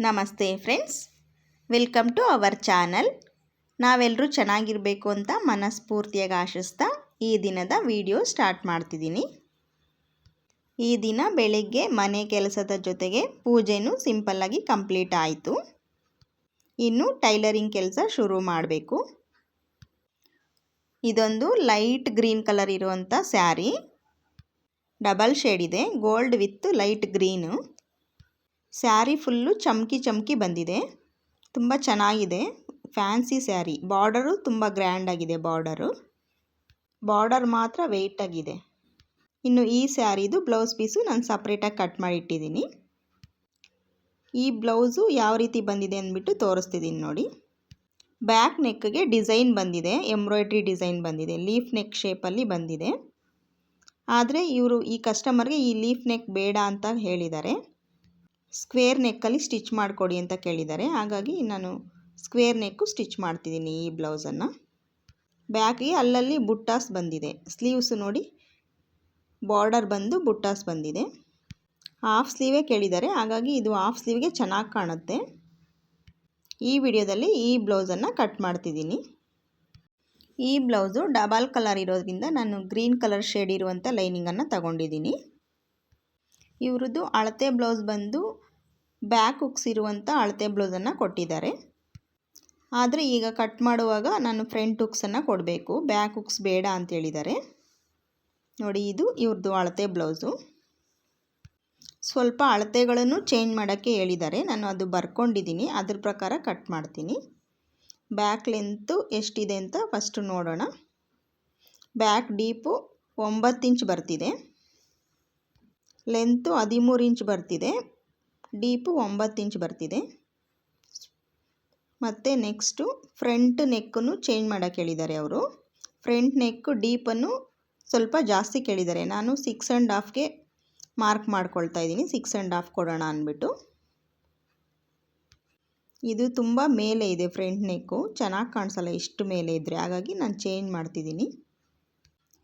ನಮಸ್ತೆ friends. Welcome to our channel. ನಾವೆಲ್ಲರೂ ಚೆನ್ನಾಗಿರಬೇಕು ಅಂತ ಮನಸ್ಫೂರ್ತಿಯಾಗಿ ಆಶಿಸ್ತಾ ಈ ದಿನದ ವಿಡಿಯೋ ಸ್ಟಾರ್ಟ್ ಮಾಡ್ತಿದ್ದೀನಿ. ಈ ದಿನ ಬೆಳಿಗ್ಗೆ ಮನೆ ಕೆಲಸದ ಜೊತೆಗೆ ಪೂಜೆನೂ ಸಿಂಪಲ್ಲಾಗಿ ಕಂಪ್ಲೀಟ್ ಆಯಿತು. ಇನ್ನು ಟೈಲರಿಂಗ್ ಕೆಲಸ ಶುರು ಮಾಡಬೇಕು. ಇದೊಂದು ಲೈಟ್ ಗ್ರೀನ್ ಕಲರ್ ಇರುವಂಥ ಸ್ಯಾರಿ. ಡಬಲ್ ಶೇಡ್ ಇದೆ, gold with light green. Sari full ಚಮಕಿ ಚಮಕಿ ಬಂದಿದೆ. ತುಂಬ ಚೆನ್ನಾಗಿದೆ. ಫ್ಯಾನ್ಸಿ ಸ್ಯಾರಿ. ಬಾರ್ಡರು ತುಂಬ ಗ್ರ್ಯಾಂಡಾಗಿದೆ ಬಾರ್ಡರು. ಬಾರ್ಡರ್ ಮಾತ್ರ ವೆಯ್ಟಾಗಿದೆ ಇನ್ನು ಈ ಸ್ಯಾರಿದು ಬ್ಲೌಸ್ ಪೀಸು ನಾನು ಸಪ್ರೇಟಾಗಿ ಕಟ್ ಮಾಡಿ ಇಟ್ಟಿದ್ದೀನಿ. ಈ ಬ್ಲೌಸು ಯಾವ ರೀತಿ ಬಂದಿದೆ ಅಂದ್ಬಿಟ್ಟು ತೋರಿಸ್ತಿದ್ದೀನಿ ನೋಡಿ. ಬ್ಯಾಕ್ ನೆಕ್ಗೆ ಡಿಸೈನ್ ಬಂದಿದೆ. ಎಂಬ್ರಾಯ್ಡ್ರಿ ಡಿಸೈನ್ ಬಂದಿದೆ. ಲೀಫ್ ನೆಕ್ ಶೇಪಲ್ಲಿ ಬಂದಿದೆ. ಆದರೆ ಇವರು ಈ ಕಸ್ಟಮರ್ಗೆ ಈ ಲೀಫ್ ನೆಕ್ ಬೇಡ ಅಂತ ಹೇಳಿದ್ದಾರೆ. ಸ್ಕ್ವೇರ್ ನೆಕ್ಕಲ್ಲಿ ಸ್ಟಿಚ್ ಮಾಡಿಕೊಡಿ ಅಂತ ಕೇಳಿದ್ದಾರೆ. ಹಾಗಾಗಿ ನಾನು ಸ್ಕ್ವೇರ್ ನೆಕ್ಕು ಸ್ಟಿಚ್ ಮಾಡ್ತಿದ್ದೀನಿ ಈ ಬ್ಲೌಸನ್ನು. ಬ್ಯಾಕಿಗೆ ಅಲ್ಲಲ್ಲಿ ಬುಟ್ಟಾಸ್ ಬಂದಿದೆ. ಸ್ಲೀವ್ಸು ನೋಡಿ, ಬಾರ್ಡರ್ ಬಂದು ಬುಟ್ಟಾಸ್ ಬಂದಿದೆ. ಹಾಫ್ ಸ್ಲೀವೇ ಕೇಳಿದ್ದಾರೆ. ಹಾಗಾಗಿ ಇದು ಹಾಫ್ ಸ್ಲೀವ್ಗೆ ಚೆನ್ನಾಗಿ ಕಾಣುತ್ತೆ. ಈ ವಿಡಿಯೋದಲ್ಲಿ ಈ ಬ್ಲೌಸನ್ನು ಕಟ್ ಮಾಡ್ತಿದ್ದೀನಿ. ಈ ಬ್ಲೌಸು ಡಬಲ್ ಕಲರ್ ಇರೋದ್ರಿಂದ ನಾನು ಗ್ರೀನ್ ಕಲರ್ ಶೇಡ್ ಇರುವಂಥ ಲೈನಿಂಗನ್ನು ತಗೊಂಡಿದ್ದೀನಿ. ಇವ್ರದ್ದು ಅಳತೆ ಬ್ಲೌಸ್ ಬಂದು ಬ್ಯಾಕ್ ಹುಕ್ಸ್ ಇರುವಂಥ ಅಳತೆ ಬ್ಲೌಸನ್ನು ಕೊಟ್ಟಿದ್ದಾರೆ. ಆದರೆ ಈಗ ಕಟ್ ಮಾಡುವಾಗ ನಾನು ಫ್ರಂಟ್ ಹುಕ್ಸನ್ನು ಕೊಡಬೇಕು. ಬ್ಯಾಕ್ ಹುಕ್ಸ್ ಬೇಡ ಅಂತ ಹೇಳಿದ್ದಾರೆ. ನೋಡಿ, ಇದು ಇವ್ರದ್ದು ಅಳತೆ ಬ್ಲೌಸು. ಸ್ವಲ್ಪ ಅಳತೆಗಳನ್ನು ಚೇಂಜ್ ಮಾಡೋಕ್ಕೆ ಹೇಳಿದ್ದಾರೆ. ನಾನು ಅದು ಬರ್ಕೊಂಡಿದ್ದೀನಿ. ಅದ್ರ ಪ್ರಕಾರ ಕಟ್ ಮಾಡ್ತೀನಿ. ಬ್ಯಾಕ್ ಲೆಂತು ಎಷ್ಟಿದೆ ಅಂತ ಫಸ್ಟು ನೋಡೋಣ. ಬ್ಯಾಕ್ ಡೀಪು ಒಂಬತ್ತು ಇಂಚ್ ಬರ್ತಿದೆ. ಲೆಂತು ಹದಿಮೂರು ಇಂಚ್ ಬರ್ತಿದೆ. ಡೀಪು ಒಂಬತ್ತು ಇಂಚ್ ಬರ್ತಿದೆ. ಮತ್ತು ನೆಕ್ಸ್ಟು ಫ್ರಂಟ್ ನೆಕ್ಕನ್ನು ಚೇಂಜ್ ಮಾಡೋಕ್ಕೆ ಹೇಳಿದ್ದಾರೆ ಅವರು. ಫ್ರಂಟ್ ನೆಕ್ಕು ಡೀಪನ್ನು ಸ್ವಲ್ಪ ಜಾಸ್ತಿ ಕೇಳಿದ್ದಾರೆ. ನಾನು ಸಿಕ್ಸ್ ಆ್ಯಂಡ್ ಹಾಫ್ಗೆ ಮಾರ್ಕ್ ಮಾಡ್ಕೊಳ್ತಾ ಇದ್ದೀನಿ. ಸಿಕ್ಸ್ ಆ್ಯಂಡ್ ಹಾಫ್ ಕೊಡೋಣ ಅಂದ್ಬಿಟ್ಟು. ಇದು ತುಂಬ ಮೇಲೆ ಇದೆ ಫ್ರಂಟ್ ನೆಕ್ಕು. ಚೆನ್ನಾಗಿ ಕಾಣಿಸಲ್ಲ ಇಷ್ಟು ಮೇಲೆ ಇದ್ದರೆ ಹಾಗಾಗಿ ನಾನು ಚೇಂಜ್ ಮಾಡ್ತಿದ್ದೀನಿ.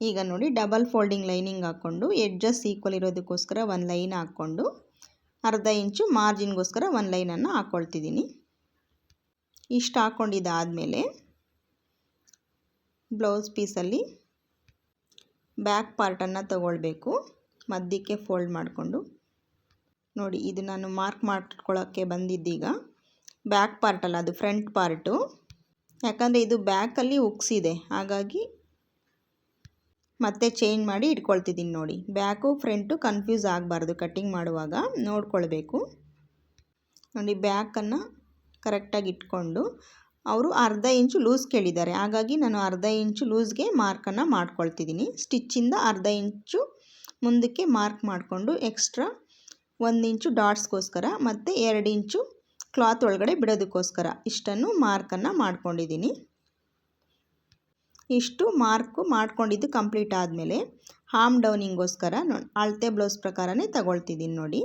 ಈಗ ನೋಡಿ ಡಬಲ್ ಫೋಲ್ಡಿಂಗ್ ಲೈನಿಂಗ್ ಹಾಕ್ಕೊಂಡು, ಎಡ್ಜಸ್ ಈಕ್ವಲ್ ಇರೋದಕ್ಕೋಸ್ಕರ ಒಂದು ಲೈನ್ ಹಾಕ್ಕೊಂಡು ಅರ್ಧ ಇಂಚು ಮಾರ್ಜಿನ್ಗೋಸ್ಕರ ಒಂದು ಲೈನನ್ನು ಹಾಕ್ಕೊಳ್ತಿದ್ದೀನಿ ಇಷ್ಟು ಹಾಕ್ಕೊಂಡಿದ್ದಾದಮೇಲೆ ಬ್ಲೌಸ್ ಪೀಸಲ್ಲಿ ಬ್ಯಾಕ್ ಪಾರ್ಟನ್ನು ತಗೊಳ್ಬೇಕು. ಮಧ್ಯಕ್ಕೆ ಫೋಲ್ಡ್ ಮಾಡಿಕೊಂಡು. ನೋಡಿ, ಇದು ನಾನು ಮಾರ್ಕ್ ಮಾಡ್ಕೊಳ್ಳೋಕ್ಕೆ ಬಂದಿದ್ದೀಗ. ಬ್ಯಾಕ್ ಪಾರ್ಟಲ್ಲ, ಅದು ಫ್ರಂಟ್ ಪಾರ್ಟು. ಯಾಕಂದರೆ ಇದು ಬ್ಯಾಕಲ್ಲಿ ಉಕ್ಸಿದೆ. ಹಾಗಾಗಿ ಮತ್ತೆ ಚೇಂಜ್ ಮಾಡಿ ಇಟ್ಕೊಳ್ತಿದ್ದೀನಿ ನೋಡಿ. ಬ್ಯಾಕು ಫ್ರಂಟು ಕನ್ಫ್ಯೂಸ್ ಆಗಬಾರ್ದು ಕಟ್ಟಿಂಗ್ ಮಾಡುವಾಗ. ನೋಡ್ಕೊಳ್ಬೇಕು. ನೋಡಿ ಬ್ಯಾಕನ್ನು ಕರೆಕ್ಟಾಗಿ ಇಟ್ಕೊಂಡು ಅವರು ಅರ್ಧ ಇಂಚು ಲೂಸ್ ಕೇಳಿದ್ದಾರೆ. ಹಾಗಾಗಿ ನಾನು ಅರ್ಧ ಇಂಚು ಲೂಸ್ಗೆ ಮಾರ್ಕನ್ನು ಮಾಡ್ಕೊಳ್ತಿದ್ದೀನಿ ಸ್ಟಿಚ್ಚಿಂದ ಅರ್ಧ ಇಂಚು ಮುಂದಕ್ಕೆ ಮಾರ್ಕ್ ಮಾಡಿಕೊಂಡು ಎಕ್ಸ್ಟ್ರಾ ಒಂದು ಇಂಚು ಡಾಟ್ಸ್ಗೋಸ್ಕರ ಮತ್ತು ಎರಡು ಇಂಚು ಕ್ಲಾತ್ ಒಳಗಡೆ ಬಿಡೋದಕ್ಕೋಸ್ಕರ ಇಷ್ಟನ್ನು ಮಾರ್ಕನ್ನು ಮಾಡ್ಕೊಂಡಿದ್ದೀನಿ ಇಷ್ಟು ಮಾರ್ಕು ಮಾಡ್ಕೊಂಡಿದ್ದು ಕಂಪ್ಲೀಟ್ ಆದಮೇಲೆ ಹಾಮ್ ಡೌನಿಂಗೋಸ್ಕರ ಅಳತೆ ಬ್ಲೌಸ್ ಪ್ರಕಾರನೇ ತಗೊಳ್ತಿದ್ದೀನಿ ನೋಡಿ.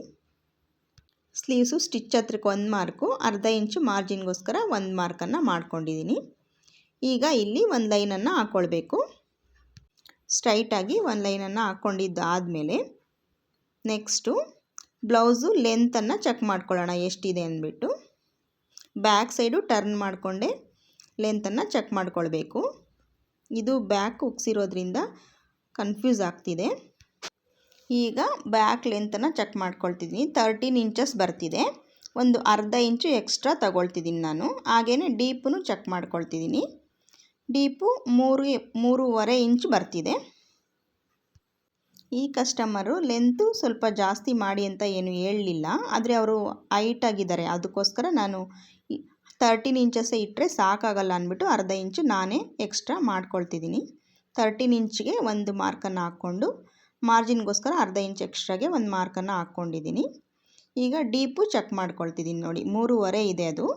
ಸ್ಲೀವ್ಸು ಸ್ಟಿಚ್ ಹತ್ರಕ್ಕೆ ಒಂದು ಮಾರ್ಕು, ಅರ್ಧ ಇಂಚು ಮಾರ್ಜಿನ್ಗೋಸ್ಕರ ಒಂದು ಮಾರ್ಕನ್ನು ಮಾಡ್ಕೊಂಡಿದ್ದೀನಿ ಈಗ ಇಲ್ಲಿ ಒಂದು ಲೈನನ್ನು ಹಾಕ್ಕೊಳ್ಬೇಕು ಸ್ಟ್ರೈಟಾಗಿ ಒಂದು ಲೈನನ್ನು ಹಾಕ್ಕೊಂಡಿದ್ದಾದಮೇಲೆ ನೆಕ್ಸ್ಟು ಬ್ಲೌಸು ಲೆಂತನ್ನು ಚೆಕ್ ಮಾಡ್ಕೊಳ್ಳೋಣ ಎಷ್ಟಿದೆ ಅಂದ್ಬಿಟ್ಟು. ಬ್ಯಾಕ್ ಸೈಡು ಟರ್ನ್ ಮಾಡಿಕೊಂಡೆ ಲೆಂತನ್ನು ಚೆಕ್ ಮಾಡ್ಕೊಳ್ಬೇಕು. ಇದು ಬ್ಯಾಕ್ ಉಕ್ಸಿರೋದ್ರಿಂದ ಕನ್ಫ್ಯೂಸ್ ಆಗ್ತಿದೆ. ಈಗ ಬ್ಯಾಕ್ ಲೆಂತನ್ನು ಚೆಕ್ ಮಾಡ್ಕೊಳ್ತಿದ್ದೀನಿ ತರ್ಟೀನ್ ಇಂಚಸ್ ಬರ್ತಿದೆ. ಒಂದು ಅರ್ಧ ಇಂಚು ಎಕ್ಸ್ಟ್ರಾ ತಗೊಳ್ತಿದ್ದೀನಿ ನಾನು. ಹಾಗೆಯೇ ಡೀಪನ್ನು ಚೆಕ್ ಮಾಡ್ಕೊಳ್ತಿದ್ದೀನಿ ಡೀಪು ಮೂರು, ಮೂರುವರೆ ಇಂಚು ಬರ್ತಿದೆ. ಈ ಕಸ್ಟಮರು ಲೆಂತು ಸ್ವಲ್ಪ ಜಾಸ್ತಿ ಮಾಡಿ ಅಂತ ಏನು ಹೇಳಲಿಲ್ಲ. ಆದರೆ ಅವರು ಹೈಟಾಗಿದ್ದಾರೆ ಅದಕ್ಕೋಸ್ಕರ ನಾನು ತರ್ಟೀನ್ ಇಂಚಸ್ಸೇ ಇಟ್ಟರೆ ಸಾಕಾಗಲ್ಲ ಅಂದ್ಬಿಟ್ಟು ಅರ್ಧ ಇಂಚು ನಾನೇ ಎಕ್ಸ್ಟ್ರಾ ಮಾಡ್ಕೊಳ್ತಿದ್ದೀನಿ. ತರ್ಟೀನ್ ಇಂಚಿಗೆ ಒಂದು ಮಾರ್ಕನ್ನು ಹಾಕ್ಕೊಂಡು ಮಾರ್ಜಿನ್ಗೋಸ್ಕರ ಅರ್ಧ ಇಂಚ್ ಎಕ್ಸ್ಟ್ರಾಗೆ ಒಂದು ಮಾರ್ಕನ್ನು ಹಾಕ್ಕೊಂಡಿದ್ದೀನಿ. ಈಗ ಡೀಪು ಚೆಕ್ ಮಾಡ್ಕೊಳ್ತಿದ್ದೀನಿ ನೋಡಿ, ಮೂರುವರೆ ಇದೆ ಅದು.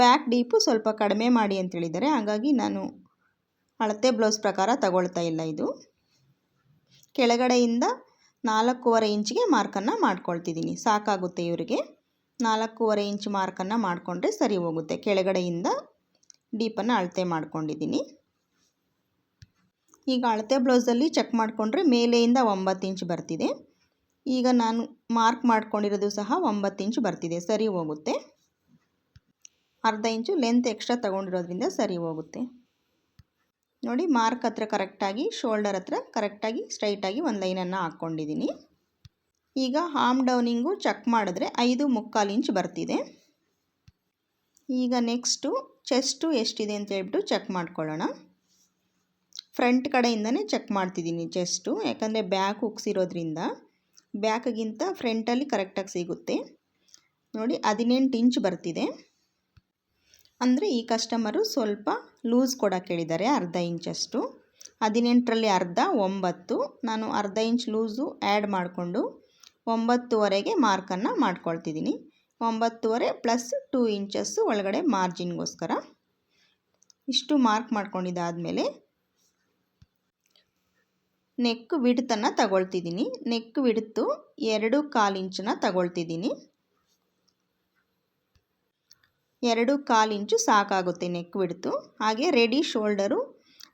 ಬ್ಯಾಕ್ ಡೀಪು ಸ್ವಲ್ಪ ಕಡಿಮೆ ಮಾಡಿ ಅಂತ ಹೇಳಿದ್ದಾರೆ ಹಾಗಾಗಿ ನಾನು ಅಳತೆ ಬ್ಲೌಸ್ ಪ್ರಕಾರ ತಗೊಳ್ತಾ ಇಲ್ಲ ಇದು. ಕೆಳಗಡೆಯಿಂದ ನಾಲ್ಕೂವರೆ ಇಂಚಿಗೆ ಮಾರ್ಕನ್ನು ಮಾಡ್ಕೊಳ್ತಿದ್ದೀನಿ, ಸಾಕಾಗುತ್ತೆ ಇವರಿಗೆ. ನಾಲ್ಕೂವರೆ ಇಂಚ್ ಮಾರ್ಕನ್ನು ಮಾಡಿಕೊಂಡ್ರೆ ಸರಿ ಹೋಗುತ್ತೆ. ಕೆಳಗಡೆಯಿಂದ ಡೀಪನ್ನು ಅಳತೆ ಮಾಡ್ಕೊಂಡಿದ್ದೀನಿ. ಈಗ ಅಳತೆ ಬ್ಲೌಸಲ್ಲಿ ಚೆಕ್ ಮಾಡಿಕೊಂಡ್ರೆ ಮೇಲೆಯಿಂದ ಒಂಬತ್ತು ಇಂಚ್ ಬರ್ತಿದೆ. ಈಗ ನಾನು ಮಾರ್ಕ್ ಮಾಡ್ಕೊಂಡಿರೋದು ಸಹ ಒಂಬತ್ತು ಇಂಚು ಬರ್ತಿದೆ. ಸರಿ ಹೋಗುತ್ತೆ. ಅರ್ಧ ಇಂಚು ಲೆಂತ್ ಎಕ್ಸ್ಟ್ರಾ ತೊಗೊಂಡಿರೋದ್ರಿಂದ ಸರಿ ಹೋಗುತ್ತೆ. ನೋಡಿ ಮಾರ್ಕ್ ಹತ್ರ ಕರೆಕ್ಟಾಗಿ ಶೋಲ್ಡರ್ ಹತ್ರ ಕರೆಕ್ಟಾಗಿ ಸ್ಟ್ರೈಟಾಗಿ ಒಂದು ಲೈನನ್ನು ಹಾಕ್ಕೊಂಡಿದ್ದೀನಿ ಈಗ ಹಾಮ್ ಡೌನಿಂಗು ಚೆಕ್ ಮಾಡಿದ್ರೆ ಐದು ಮುಕ್ಕಾಲು ಇಂಚ್ ಬರ್ತಿದೆ. ಈಗ ನೆಕ್ಸ್ಟು ಚೆಸ್ಟು ಎಷ್ಟಿದೆ ಅಂತ ಹೇಳ್ಬಿಟ್ಟು ಚೆಕ್ ಮಾಡ್ಕೊಳ್ಳೋಣ. ಫ್ರಂಟ್ ಕಡೆಯಿಂದನೇ ಚೆಕ್ ಮಾಡ್ತಿದ್ದೀನಿ ಚೆಸ್ಟು ಯಾಕಂದರೆ ಬ್ಯಾಕ್ ಉಕ್ಸಿರೋದ್ರಿಂದ ಬ್ಯಾಕ್ಗಿಂತ ಫ್ರಂಟಲ್ಲಿ ಕರೆಕ್ಟಾಗಿ ಸಿಗುತ್ತೆ. ನೋಡಿ ಹದಿನೆಂಟು ಇಂಚ್ ಬರ್ತಿದೆ. ಅಂದರೆ ಈ ಕಸ್ಟಮರು ಸ್ವಲ್ಪ ಲೂಸ್ ಕೊಡೋಕೆ ಹೇಳಿದ್ದಾರೆ ಅರ್ಧ ಇಂಚಷ್ಟು ಹದಿನೆಂಟರಲ್ಲಿ ಅರ್ಧ, ಒಂಬತ್ತು. ನಾನು ಅರ್ಧ ಇಂಚ್ ಲೂಸು ಆ್ಯಡ್ ಮಾಡಿಕೊಂಡು ಒಂಬತ್ತುವರೆಗೆ ಮಾರ್ಕನ್ನು ಮಾಡ್ಕೊಳ್ತಿದ್ದೀನಿ. ಒಂಬತ್ತುವರೆ ಪ್ಲಸ್ ಟೂ ಇಂಚಸ್ಸು ಒಳಗಡೆ ಮಾರ್ಜಿನ್ಗೋಸ್ಕರ. ಇಷ್ಟು ಮಾರ್ಕ್ ಮಾಡ್ಕೊಂಡಿದ್ದಾದಮೇಲೆ ನೆಕ್ ವಿಡ್ತನ್ನು ತಗೊಳ್ತಿದ್ದೀನಿ. ನೆಕ್ ವಿಡ್ತು ಎರಡು ಕಾಲು ಇಂಚನ್ನ ತಗೊಳ್ತಿದ್ದೀನಿ. ಎರಡು ಕಾಲು ಇಂಚು ಸಾಕಾಗುತ್ತೆ ನೆಕ್ ವಿಡ್ತು. ಹಾಗೆ ರೆಡಿ ಶೋಲ್ಡರು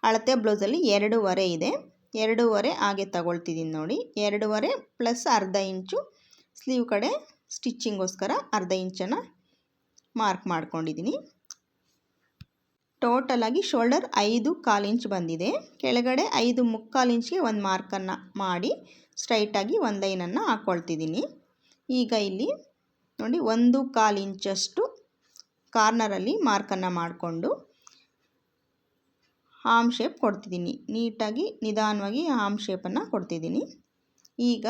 ಅಳತೆ ಬ್ಲೌಸಲ್ಲಿ ಎರಡೂವರೆ ಇದೆ. ಎರಡೂವರೆ ಹಾಗೆ ತಗೊಳ್ತಿದ್ದೀನಿ ನೋಡಿ. ಎರಡೂವರೆ ಪ್ಲಸ್ ಅರ್ಧ ಇಂಚು ಸ್ಲೀವ್ ಕಡೆ ಸ್ಟಿಚ್ಚಿಂಗೋಸ್ಕರ ಅರ್ಧ ಇಂಚನ್ನು ಮಾರ್ಕ್ ಮಾಡ್ಕೊಂಡಿದ್ದೀನಿ. ಟೋಟಲಾಗಿ ಶೋಲ್ಡರ್ ಐದು ಕಾಲು ಇಂಚ್ ಬಂದಿದೆ. ಕೆಳಗಡೆ ಐದು ಮುಕ್ಕಾಲು ಇಂಚಿಗೆ ಒಂದು ಮಾರ್ಕನ್ನು ಮಾಡಿ ಸ್ಟ್ರೈಟಾಗಿ ಒಂದು ಲೈನನ್ನು ಹಾಕ್ಕೊಳ್ತಿದ್ದೀನಿ ಈಗ ಇಲ್ಲಿ ನೋಡಿ ಒಂದು ಕಾಲು ಇಂಚಷ್ಟು ಕಾರ್ನರಲ್ಲಿ ಮಾರ್ಕನ್ನು ಮಾಡಿಕೊಂಡು ಹಾಮ್ ಶೇಪ್ ಕೊಡ್ತಿದ್ದೀನಿ. ನೀಟಾಗಿ, ನಿಧಾನವಾಗಿ ಹಾಮ್ ಶೇಪನ್ನು ಕೊಡ್ತಿದ್ದೀನಿ. ಈಗ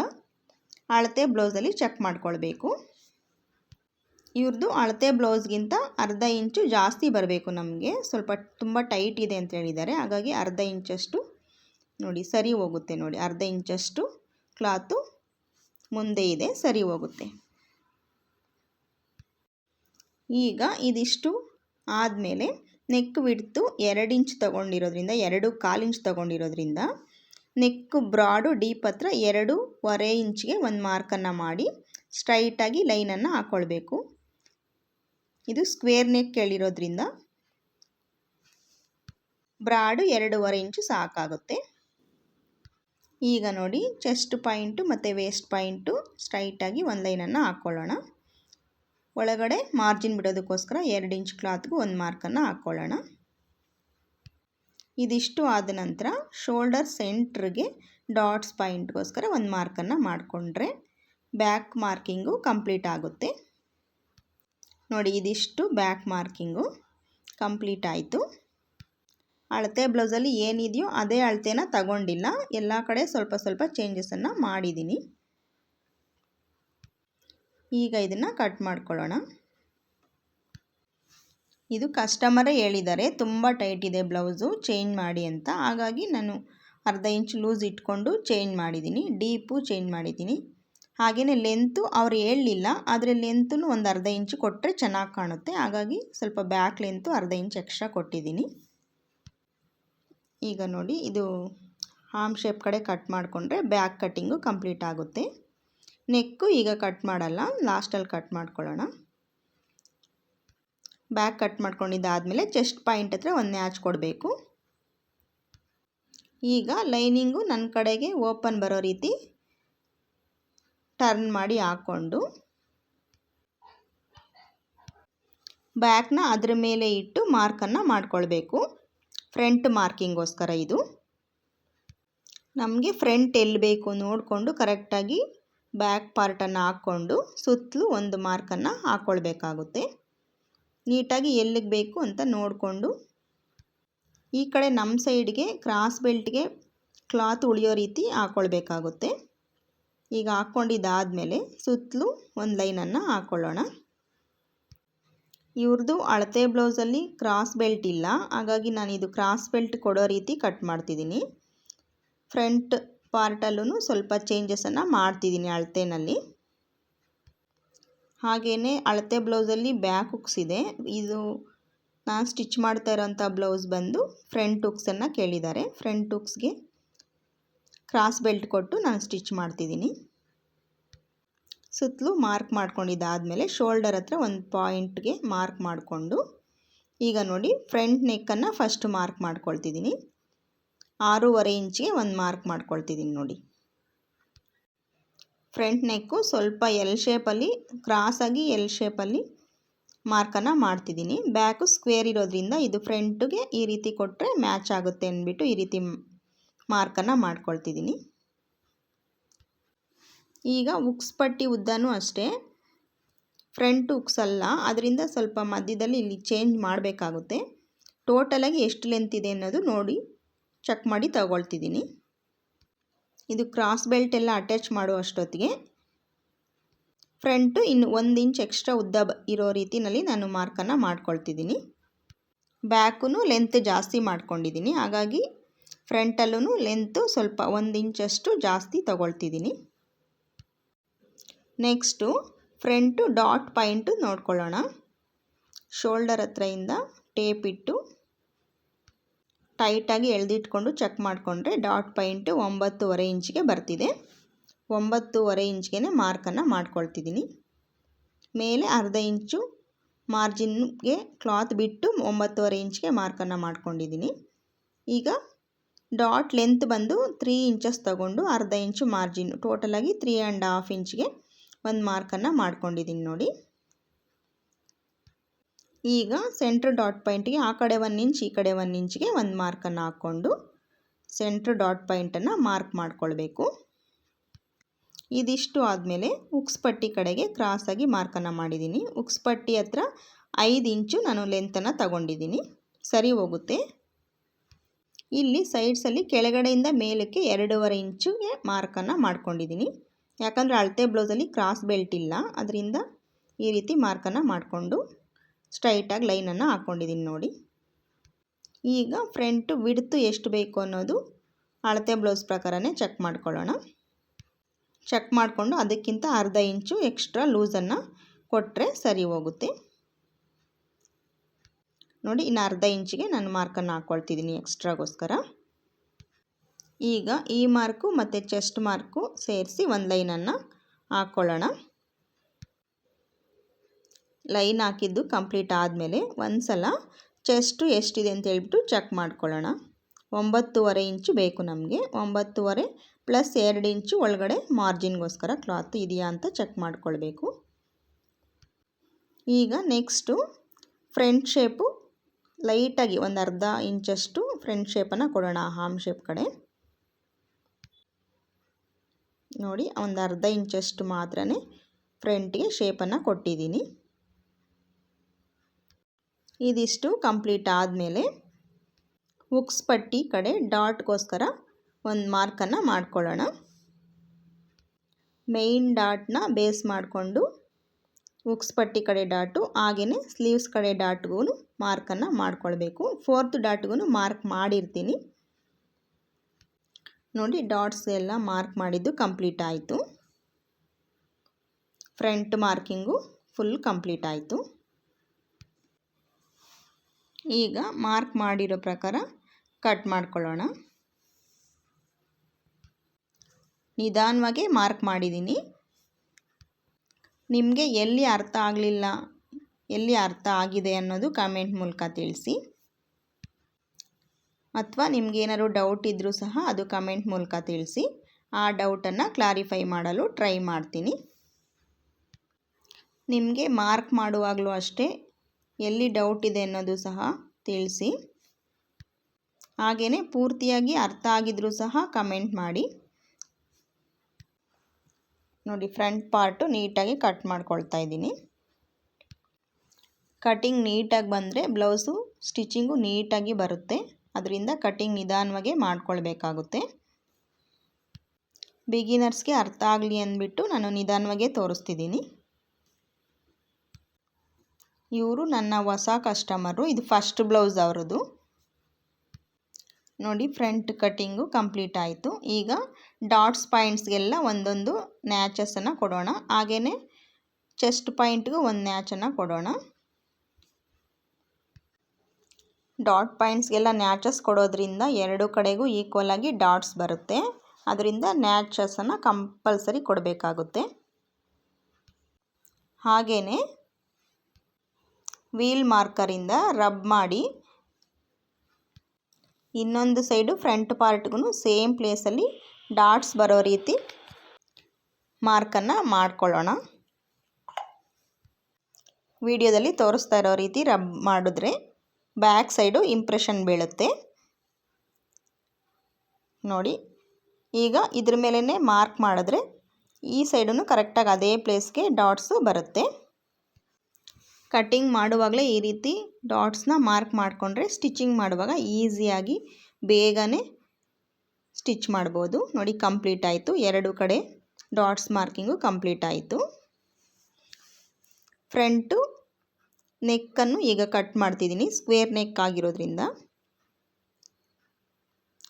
ಅಳತೆ ಬ್ಲೌಸಲ್ಲಿ ಚೆಕ್ ಮಾಡ್ಕೊಳ್ಬೇಕು. ಇವ್ರದ್ದು ಅಳತೆ ಬ್ಲೌಸ್ಗಿಂತ ಅರ್ಧ ಇಂಚು ಜಾಸ್ತಿ ಬರಬೇಕು ನಮಗೆ. ಸ್ವಲ್ಪ ತುಂಬ ಟೈಟ್ ಇದೆ ಅಂತ ಹೇಳಿದ್ದಾರೆ. ಹಾಗಾಗಿ ಅರ್ಧ ಇಂಚಷ್ಟು ನೋಡಿ, ಸರಿ ಹೋಗುತ್ತೆ ನೋಡಿ. ಅರ್ಧ ಇಂಚಷ್ಟು ಕ್ಲಾತು ಮುಂದೆ ಇದೆ, ಸರಿ ಹೋಗುತ್ತೆ. ಈಗ ಇದಿಷ್ಟು ಆದಮೇಲೆ ನೆಕ್ ವಿಡ್ತು ಎರಡು ಇಂಚ್ ತೊಗೊಂಡಿರೋದ್ರಿಂದ, ಎರಡು ಕಾಲು ಇಂಚ್ ತೊಗೊಂಡಿರೋದ್ರಿಂದ ನೆಕ್ ಬ್ರಾಡು ಡೀಪ್ ಹತ್ರ ಎರಡೂವರೆ ಇಂಚ್ಗೆ ಒಂದು ಮಾರ್ಕನ್ನು ಮಾಡಿ ಸ್ಟ್ರೈಟಾಗಿ ಲೈನನ್ನು ಹಾಕ್ಕೊಳ್ಬೇಕು ಇದು ಸ್ಕ್ವೇರ್ ನೆಕ್ ಕೇಳಿರೋದ್ರಿಂದ ಬ್ರಾಡು ಎರಡೂವರೆ ಇಂಚು ಸಾಕಾಗುತ್ತೆ. ಈಗ ನೋಡಿ, ಚೆಸ್ಟ್ ಪಾಯಿಂಟು ಮತ್ತು ವೇಸ್ಟ್ ಪಾಯಿಂಟು ಸ್ಟ್ರೈಟಾಗಿ ಒಂದು ಲೈನನ್ನು ಹಾಕ್ಕೊಳ್ಳೋಣ ಒಳಗಡೆ ಮಾರ್ಜಿನ್ ಬಿಡೋದಕ್ಕೋಸ್ಕರ ಎರಡು ಇಂಚ್ ಕ್ಲಾತ್ಗೂ ಒಂದು ಮಾರ್ಕನ್ನು ಹಾಕ್ಕೊಳ್ಳೋಣ ಇದಿಷ್ಟು ಆದ ನಂತರ ಶೋಲ್ಡರ್ ಸೆಂಟ್ರಿಗೆ ಡಾಟ್ಸ್ ಪಾಯಿಂಟ್ಗೋಸ್ಕರ ಒಂದು ಮಾರ್ಕನ್ನು ಮಾಡಿಕೊಂಡ್ರೆ ಬ್ಯಾಕ್ ಮಾರ್ಕಿಂಗು ಕಂಪ್ಲೀಟ್ ಆಗುತ್ತೆ. ನೋಡಿ, ಇದಿಷ್ಟು ಬ್ಯಾಕ್ ಮಾರ್ಕಿಂಗು ಕಂಪ್ಲೀಟ್ ಆಯಿತು. ಅಳತೆ ಬ್ಲೌಸಲ್ಲಿ ಏನಿದೆಯೋ ಅದೇ ಅಳತೆನ ತಗೊಂಡಿಲ್ಲ. ಎಲ್ಲ ಕಡೆ ಸ್ವಲ್ಪ ಸ್ವಲ್ಪ ಚೇಂಜಸನ್ನು ಮಾಡಿದ್ದೀನಿ ಈಗ ಇದನ್ನು ಕಟ್ ಮಾಡ್ಕೊಳ್ಳೋಣ. ಇದು ಕಸ್ಟಮರೇ ಹೇಳಿದ್ದಾರೆ, ತುಂಬ ಟೈಟ್ ಇದೆ ಬ್ಲೌಸು ಚೇಂಜ್ ಮಾಡಿ ಅಂತ. ಹಾಗಾಗಿ ನಾನು ಅರ್ಧ ಇಂಚ್ ಲೂಸ್ ಇಟ್ಕೊಂಡು ಚೇಂಜ್ ಮಾಡಿದ್ದೀನಿ ಡೀಪು ಚೇಂಜ್ ಮಾಡಿದ್ದೀನಿ. ಹಾಗೆಯೇ ಲೆಂತು ಅವ್ರು ಹೇಳಲಿಲ್ಲ, ಆದರೆ ಲೆಂತು ಒಂದು ಅರ್ಧ ಇಂಚು ಕೊಟ್ಟರೆ ಚೆನ್ನಾಗಿ ಕಾಣುತ್ತೆ. ಹಾಗಾಗಿ ಸ್ವಲ್ಪ ಬ್ಯಾಕ್ ಲೆಂತು ಅರ್ಧ ಇಂಚ್ ಎಕ್ಸ್ಟ್ರಾ ಕೊಟ್ಟಿದ್ದೀನಿ. ಈಗ ನೋಡಿ, ಇದು ಹಾಮ್ ಶೇಪ್ ಕಡೆ ಕಟ್ ಮಾಡಿಕೊಂಡ್ರೆ ಬ್ಯಾಕ್ ಕಟ್ಟಿಂಗು ಕಂಪ್ಲೀಟ್ ಆಗುತ್ತೆ. ನೆಕ್ಕು ಈಗ ಕಟ್ ಮಾಡಲ್ಲ, ಲಾಸ್ಟಲ್ಲಿ ಕಟ್ ಮಾಡ್ಕೊಳ್ಳೋಣ. ಬ್ಯಾಕ್ ಕಟ್ ಮಾಡ್ಕೊಂಡಿದ್ದಾದಮೇಲೆ ಚೆಸ್ಟ್ ಪಾಯಿಂಟ್ ಹತ್ರ ಒಂದು ನ್ಯಾಚ್ ಕೊಡಬೇಕು ಈಗ ಲೈನಿಂಗು ನನ್ನ ಕಡೆಗೆ ಓಪನ್ ಬರೋ ರೀತಿ ಟರ್ನ್ ಮಾಡಿ ಹಾಕ್ಕೊಂಡು ಬ್ಯಾಕ್ನ ಅದ್ರ ಮೇಲೆ ಇಟ್ಟು ಮಾರ್ಕನ್ನು ಮಾಡ್ಕೊಳ್ಬೇಕು. ಫ್ರಂಟ್ ಮಾರ್ಕಿಂಗೋಸ್ಕರ ಇದು. ನಮಗೆ ಫ್ರಂಟ್ ಎಲ್ಲಿ ಬೇಕು ನೋಡಿಕೊಂಡು ಕರೆಕ್ಟಾಗಿ ಬ್ಯಾಕ್ ಪಾರ್ಟನ್ನು ಹಾಕ್ಕೊಂಡು ಸುತ್ತಲೂ ಒಂದು ಮಾರ್ಕನ್ನು ಹಾಕ್ಕೊಳ್ಬೇಕಾಗುತ್ತೆ ನೀಟಾಗಿ ಎಲ್ಲಿಗೆ ಬೇಕು ಅಂತ ನೋಡಿಕೊಂಡು ಈ ಕಡೆ ನಮ್ಮ ಸೈಡ್ಗೆ ಕ್ರಾಸ್ ಬೆಲ್ಟ್ಗೆ ಕ್ಲಾತ್ ಉಳಿಯೋ ರೀತಿ ಹಾಕ್ಕೊಳ್ಬೇಕಾಗುತ್ತೆ ಈಗ ಹಾಕ್ಕೊಂಡಿದ್ದಾದಮೇಲೆ ಸುತ್ತಲೂ ಒಂದು ಲೈನನ್ನು ಹಾಕ್ಕೊಳ್ಳೋಣ ಇವ್ರದ್ದು ಅಳತೆ ಬ್ಲೌಸಲ್ಲಿ ಕ್ರಾಸ್ ಬೆಲ್ಟ್ ಇಲ್ಲ, ಹಾಗಾಗಿ ನಾನು ಇದು ಕ್ರಾಸ್ ಬೆಲ್ಟ್ ಕೊಡೋ ರೀತಿ ಕಟ್ ಮಾಡ್ತಿದ್ದೀನಿ. ಫ್ರಂಟ್ ಪಾರ್ಟಲ್ಲೂ ಸ್ವಲ್ಪ ಚೇಂಜಸನ್ನು ಮಾಡ್ತಿದ್ದೀನಿ ಅಳತೆನಲ್ಲಿ. ಹಾಗೆಯೇ ಅಳತೆ ಬ್ಲೌಸಲ್ಲಿ ಬ್ಯಾಕ್ ಹುಕ್ಸ್ ಇದೆ. ಇದು ನಾನು ಸ್ಟಿಚ್ ಮಾಡ್ತಾ ಇರೋಂಥ ಬ್ಲೌಸ್ ಬಂದು ಫ್ರಂಟ್ ಹುಕ್ಸನ್ನು ಕೇಳಿದ್ದಾರೆ. ಫ್ರಂಟ್ ಹುಕ್ಸ್ಗೆ ಕ್ರಾಸ್ ಬೆಲ್ಟ್ ಕೊಟ್ಟು ನಾನು ಸ್ಟಿಚ್ ಮಾಡ್ತಿದ್ದೀನಿ. ಸುತ್ತಲೂ ಮಾರ್ಕ್ ಮಾಡ್ಕೊಂಡಿದ್ದಾದಮೇಲೆ ಶೋಲ್ಡರ್ ಹತ್ರ ಒಂದು ಪಾಯಿಂಟ್ಗೆ ಮಾರ್ಕ್ ಮಾಡಿಕೊಂಡು ಈಗ ನೋಡಿ ಫ್ರಂಟ್ ನೆಕ್ಕನ್ನು ಫಸ್ಟ್ ಮಾರ್ಕ್ ಮಾಡ್ಕೊಳ್ತಿದ್ದೀನಿ. ಆರೂವರೆ ಇಂಚಿಗೆ ಒಂದು ಮಾರ್ಕ್ ಮಾಡ್ಕೊಳ್ತಿದ್ದೀನಿ ನೋಡಿ. ಫ್ರಂಟ್ ನೆಕ್ಕು ಸ್ವಲ್ಪ ಎಲ್ ಶೇಪಲ್ಲಿ ಕ್ರಾಸಾಗಿ ಎಲ್ ಶೇಪಲ್ಲಿ ಮಾರ್ಕನ್ನು ಮಾಡ್ತಿದ್ದೀನಿ ಬ್ಯಾಕು ಸ್ಕ್ವೇರ್ ಇರೋದ್ರಿಂದ ಇದು ಫ್ರಂಟಿಗೆ ಈ ರೀತಿ ಕೊಟ್ಟರೆ ಮ್ಯಾಚ್ ಆಗುತ್ತೆ ಅಂದ್ಬಿಟ್ಟು ಈ ರೀತಿ ಮಾರ್ಕನ್ನು ಮಾಡ್ಕೊಳ್ತಿದ್ದೀನಿ ಈಗ ಉಕ್ಸ್ ಪಟ್ಟಿ ಉದ್ದನೂ ಅಷ್ಟೇ. ಫ್ರಂಟ್ ಉಕ್ಸ್ ಅಲ್ಲ, ಅದರಿಂದ ಸ್ವಲ್ಪ ಮಧ್ಯದಲ್ಲಿ ಇಲ್ಲಿ ಚೇಂಜ್ ಮಾಡಬೇಕಾಗುತ್ತೆ. ಟೋಟಲಾಗಿ ಎಷ್ಟು ಲೆಂತ್ ಇದೆ ಅನ್ನೋದು ನೋಡಿ. ಚೆಕ್ ಮಾಡಿ ತಗೊಳ್ತಿದ್ದೀನಿ. ಇದು ಕ್ರಾಸ್ ಬೆಲ್ಟ್ ಎಲ್ಲ ಅಟ್ಯಾಚ್ ಮಾಡೋ ಅಷ್ಟೊತ್ತಿಗೆ. ಫ್ರಂಟು ಇನ್ನು ಒಂದು ಇಂಚ್ ಎಕ್ಸ್ಟ್ರಾ ಉದ್ದ ಇರೋ ರೀತಿಯಲ್ಲಿ ನಾನು ಮಾರ್ಕನ್ನು ಮಾಡ್ಕೊಳ್ತಿದ್ದೀನಿ. ಬ್ಯಾಕೂ ಲೆಂತ್ ಜಾಸ್ತಿ ಮಾಡ್ಕೊಂಡಿದ್ದೀನಿ. ಹಾಗಾಗಿ ಫ್ರಂಟಲ್ಲೂ ಲೆಂತು ಸ್ವಲ್ಪ ಒಂದು ಇಂಚಷ್ಟು ಜಾಸ್ತಿ ತಗೊಳ್ತಿದ್ದೀನಿ. ನೆಕ್ಸ್ಟು ಫ್ರಂಟು ಡಾಟ್ ಪಾಯಿಂಟು ನೋಡ್ಕೊಳ್ಳೋಣ. ಶೋಲ್ಡರ್ ಹತ್ರದಿಂದ ಟೇಪ್ ಇಟ್ಟು ಟೈಟಾಗಿ ಎಳೆದಿಟ್ಕೊಂಡು ಚೆಕ್ ಮಾಡಿಕೊಂಡ್ರೆ ಡಾಟ್ ಪಾಯಿಂಟ್ ಒಂಬತ್ತುವರೆ ಇಂಚಿಗೆ ಬರ್ತಿದೆ. ಒಂಬತ್ತುವರೆ ಇಂಚ್ಗೆ ಮಾರ್ಕನ್ನು ಮಾಡ್ಕೊಳ್ತಿದ್ದೀನಿ. ಮೇಲೆ ಅರ್ಧ ಇಂಚು ಮಾರ್ಜಿನ್ಗೆ ಕ್ಲಾತ್ ಬಿಟ್ಟು ಒಂಬತ್ತುವರೆ ಇಂಚ್ಗೆ ಮಾರ್ಕನ್ನು ಮಾಡ್ಕೊಂಡಿದ್ದೀನಿ. ಈಗ ಡಾಟ್ ಲೆಂತ್ ಬಂದು ತ್ರೀ ಇಂಚಸ್ ತಗೊಂಡು ಅರ್ಧ ಇಂಚು ಮಾರ್ಜಿನ್ ಟೋಟಲಾಗಿ ತ್ರೀ ಆ್ಯಂಡ್ ಹಾಫ್ ಇಂಚ್ಗೆ ಒಂದು ಮಾರ್ಕನ್ನು ಮಾಡ್ಕೊಂಡಿದ್ದೀನಿ ನೋಡಿ. ಈಗ ಸೆಂಟ್ರ್ ಡಾಟ್ ಪಾಯಿಂಟ್ಗೆ ಆ ಕಡೆ ಒಂದು ಇಂಚ್ ಈ ಕಡೆ ಒಂದು ಇಂಚ್ಗೆ ಒಂದು ಮಾರ್ಕನ್ನು ಹಾಕ್ಕೊಂಡು ಸೆಂಟ್ರ್ ಡಾಟ್ ಪಾಯಿಂಟನ್ನು ಮಾರ್ಕ್ ಮಾಡ್ಕೊಳ್ಬೇಕು. ಇದಿಷ್ಟು ಆದಮೇಲೆ ಉಕ್ಸ್ ಪಟ್ಟಿ ಕಡೆಗೆ ಕ್ರಾಸಾಗಿ ಮಾರ್ಕನ್ನು ಮಾಡಿದ್ದೀನಿ. ಉಕ್ಸ್ ಪಟ್ಟಿ ಹತ್ರ ಐದು ಇಂಚು ನಾನು ಲೆಂತನ್ನು ತಗೊಂಡಿದ್ದೀನಿ. ಸರಿ ಹೋಗುತ್ತೆ. ಇಲ್ಲಿ ಸೈಡ್ಸಲ್ಲಿ ಕೆಳಗಡೆಯಿಂದ ಮೇಲಕ್ಕೆ ಎರಡೂವರೆ ಇಂಚುಗೆ ಮಾರ್ಕನ್ನು ಮಾಡ್ಕೊಂಡಿದ್ದೀನಿ. ಯಾಕಂದರೆ ಅಳತೆ ಬ್ಲೌಸಲ್ಲಿ ಕ್ರಾಸ್ ಬೆಲ್ಟ್ ಇಲ್ಲ. ಅದರಿಂದ ಈ ರೀತಿ ಮಾರ್ಕನ್ನು ಮಾಡಿಕೊಂಡು ಸ್ಟ್ರೈಟಾಗಿ ಲೈನನ್ನು ಹಾಕ್ಕೊಂಡಿದ್ದೀನಿ ನೋಡಿ. ಈಗ ಫ್ರಂಟು ವಿಡ್ತು ಎಷ್ಟು ಬೇಕು ಅನ್ನೋದು ಅಳತೆ ಬ್ಲೌಸ್ ಪ್ರಕಾರನೇ ಚೆಕ್ ಮಾಡ್ಕೊಳ್ಳೋಣ. ಚೆಕ್ ಮಾಡಿಕೊಂಡು ಅದಕ್ಕಿಂತ ಅರ್ಧ ಇಂಚು ಎಕ್ಸ್ಟ್ರಾ ಲೂಸನ್ನು ಕೊಟ್ಟರೆ ಸರಿ ಹೋಗುತ್ತೆ. ನೋಡಿ, ಇನ್ನು ಅರ್ಧ ಇಂಚಿಗೆ ನಾನು ಮಾರ್ಕನ್ನು ಹಾಕ್ಕೊಳ್ತಿದ್ದೀನಿ ಎಕ್ಸ್ಟ್ರಾಗೋಸ್ಕರ. ಈಗ ಈ ಮಾರ್ಕು ಮತ್ತು ಚೆಸ್ಟ್ ಮಾರ್ಕು ಸೇರಿಸಿ ಒಂದು ಲೈನನ್ನು ಹಾಕ್ಕೊಳ್ಳೋಣ. ಲೈನ್ ಹಾಕಿದ್ದು ಕಂಪ್ಲೀಟ್ ಆದಮೇಲೆ ಒಂದು ಸಲ ಚೆಸ್ಟು ಎಷ್ಟಿದೆ ಅಂತ ಹೇಳ್ಬಿಟ್ಟು ಚೆಕ್ ಮಾಡ್ಕೊಳ್ಳೋಣ. ಒಂಬತ್ತುವರೆ ಇಂಚು ಬೇಕು ನಮಗೆ. ಒಂಬತ್ತುವರೆ ಪ್ಲಸ್ ಎರಡು ಇಂಚು ಒಳಗಡೆ ಮಾರ್ಜಿನ್ಗೋಸ್ಕರ ಕ್ಲಾತ್ ಇದೆಯಾ ಅಂತ ಚೆಕ್ ಮಾಡ್ಕೊಳ್ಬೇಕು. ಈಗ ನೆಕ್ಸ್ಟು ಫ್ರಂಟ್ ಶೇಪು ಲೈಟಾಗಿ ಒಂದು ಅರ್ಧ ಇಂಚಷ್ಟು ಫ್ರಂಟ್ ಶೇಪನ್ನು ಕೊಡೋಣ ಹಾಮ್ ಶೇಪ್ ಕಡೆ. ನೋಡಿ, ಒಂದು ಅರ್ಧ ಇಂಚಷ್ಟು ಮಾತ್ರ ಫ್ರಂಟ್ಗೆ ಶೇಪನ್ನು ಕೊಟ್ಟಿದ್ದೀನಿ. ಇದಿಷ್ಟು ಕಂಪ್ಲೀಟ್ ಆದಮೇಲೆ ಉಕ್ಸ್ ಪಟ್ಟಿ ಕಡೆ ಡಾಟ್ಗೋಸ್ಕರ ಒಂದು ಮಾರ್ಕನ್ನು ಮಾಡ್ಕೊಳ್ಳೋಣ. ಮೇಯ್ನ್ ಡಾಟ್ನ ಬೇಸ್ ಮಾಡಿಕೊಂಡು ಉಕ್ಸ್ ಪಟ್ಟಿ ಕಡೆ ಡಾಟು ಹಾಗೆಯೇ ಸ್ಲೀವ್ಸ್ ಕಡೆ ಡಾಟ್ಗೂ ಮಾರ್ಕನ್ನು ಮಾಡ್ಕೊಳ್ಬೇಕು. ಫೋರ್ತ್ ಡಾಟ್ಗೂ ಮಾರ್ಕ್ ಮಾಡಿರ್ತೀನಿ. ನೋಡಿ ಡಾಟ್ಸ್ ಎಲ್ಲ ಮಾರ್ಕ್ ಮಾಡಿದ್ದು ಕಂಪ್ಲೀಟ್ ಆಯಿತು. ಫ್ರಂಟ್ ಮಾರ್ಕಿಂಗು ಫುಲ್ ಕಂಪ್ಲೀಟ್ ಆಯಿತು. ಈಗ ಮಾರ್ಕ್ ಮಾಡಿರೋ ಪ್ರಕಾರ ಕಟ್ ಮಾಡ್ಕೊಳ್ಳೋಣ. ನಿಧಾನವಾಗಿ ಮಾರ್ಕ್ ಮಾಡಿದ್ದೀನಿ. ನಿಮಗೆ ಎಲ್ಲಿ ಅರ್ಥ ಆಗಲಿಲ್ಲ, ಎಲ್ಲಿ ಅರ್ಥ ಆಗಿದೆ ಅನ್ನೋದು ಕಮೆಂಟ್ ಮೂಲಕ ತಿಳಿಸಿ. ಅಥವಾ ನಿಮಗೇನಾದ್ರು ಡೌಟ್ ಇದ್ದರೂ ಸಹ ಅದು ಕಮೆಂಟ್ ಮೂಲಕ ತಿಳಿಸಿ. ಆ ಡೌಟನ್ನು ಕ್ಲಾರಿಫೈ ಮಾಡಲು ಟ್ರೈ ಮಾಡ್ತೀನಿ. ನಿಮಗೆ ಮಾರ್ಕ್ ಮಾಡುವಾಗಲೂ ಅಷ್ಟೇ ಎಲ್ಲಿ ಡೌಟ್ ಇದೆ ಅನ್ನೋದು ಸಹ ತಿಳಿಸಿ. ಹಾಗೆಯೇ ಪೂರ್ತಿಯಾಗಿ ಅರ್ಥ ಆಗಿದ್ರೂ ಸಹ ಕಮೆಂಟ್ ಮಾಡಿ. ನೋಡಿ ಫ್ರಂಟ್ ಪಾರ್ಟು ನೀಟಾಗಿ ಕಟ್ ಮಾಡ್ಕೊಳ್ತಾ ಇದ್ದೀನಿ. ಕಟಿಂಗ್ ನೀಟಾಗಿ ಬಂದರೆ ಬ್ಲೌಸು ಸ್ಟಿಚಿಂಗು ನೀಟಾಗಿ ಬರುತ್ತೆ. ಅದರಿಂದ ಕಟಿಂಗ್ ನಿಧಾನವಾಗಿ ಮಾಡ್ಕೊಳ್ಬೇಕಾಗುತ್ತೆ. ಬಿಗಿನರ್ಸ್ಗೆ ಅರ್ಥ ಆಗಲಿ ಅಂದ್ಬಿಟ್ಟು ನಾನು ನಿಧಾನವಾಗೇ ತೋರಿಸ್ತಿದ್ದೀನಿ. ಇವರು ನನ್ನ ಹೊಸ ಕಸ್ಟಮರು ಇದು ಫಸ್ಟ್ ಬ್ಲೌಸ್ ಅವರದು ನೋಡಿ ಫ್ರಂಟ್ ಕಟ್ಟಿಂಗು ಕಂಪ್ಲೀಟ್ ಆಯಿತು. ಈಗ ಡಾಟ್ಸ್ ಪಾಯಿಂಟ್ಸ್ಗೆಲ್ಲ ಒಂದೊಂದು ನ್ಯಾಚಸನ್ನು ಕೊಡೋಣ. ಹಾಗೆಯೇ ಚೆಸ್ಟ್ ಪಾಯಿಂಟ್ಗೂ ಒಂದು ನ್ಯಾಚನ್ನು ಕೊಡೋಣ. ಡಾಟ್ ಪಾಯಿಂಟ್ಸ್ಗೆಲ್ಲ ನ್ಯಾಚಸ್ ಕೊಡೋದ್ರಿಂದ ಎರಡು ಕಡೆಗೂ ಈಕ್ವಲ್ ಆಗಿ ಡಾಟ್ಸ್ ಬರುತ್ತೆ. ಅದರಿಂದ ನ್ಯಾಚಸನ್ನು ಕಂಪಲ್ಸರಿ ಕೊಡಬೇಕಾಗುತ್ತೆ. ಹಾಗೆಯೇ ವೀಲ್ ಮಾರ್ಕರಿಂದ ರಬ್ ಮಾಡಿ ಇನ್ನೊಂದು ಸೈಡು ಫ್ರಂಟ್ ಪಾರ್ಟ್ಗೂ ಸೇಮ್ ಪ್ಲೇಸಲ್ಲಿ ಡಾಟ್ಸ್ ಬರೋ ರೀತಿ ಮಾರ್ಕನ್ನು ಮಾಡ್ಕೊಳ್ಳೋಣ. ವಿಡಿಯೋದಲ್ಲಿ ತೋರಿಸ್ತಾ ಇರೋ ರೀತಿ ರಬ್ ಮಾಡಿದ್ರೆ ಬ್ಯಾಕ್ ಸೈಡು ಇಂಪ್ರೆಷನ್ ಬೀಳುತ್ತೆ. ನೋಡಿ, ಈಗ ಇದ್ರ ಮೇಲೇ ಮಾರ್ಕ್ ಮಾಡಿದ್ರೆ ಈ ಸೈಡನ್ನು ಕರೆಕ್ಟಾಗಿ ಅದೇ ಪ್ಲೇಸ್ಗೆ ಡಾಟ್ಸು ಬರುತ್ತೆ. ಕಟ್ಟಿಂಗ್ ಮಾಡುವಾಗಲೇ ಈ ರೀತಿ ಡಾಟ್ಸ್ನ ಮಾರ್ಕ್ ಮಾಡಿಕೊಂಡ್ರೆ ಸ್ಟಿಚಿಂಗ್ ಮಾಡುವಾಗ ಈಸಿಯಾಗಿ ಬೇಗನೆ ಸ್ಟಿಚ್ ಮಾಡ್ಬೋದು. ನೋಡಿ ಕಂಪ್ಲೀಟ್ ಆಯಿತು. ಎರಡು ಕಡೆ ಡಾಟ್ಸ್ ಮಾರ್ಕಿಂಗು ಕಂಪ್ಲೀಟ್ ಆಯಿತು. ಫ್ರಂಟು ನೆಕ್ಕನ್ನು ಈಗ ಕಟ್ ಮಾಡ್ತಿದ್ದೀನಿ. ಸ್ಕ್ವೇರ್ ನೆಕ್ ಆಗಿರೋದ್ರಿಂದ.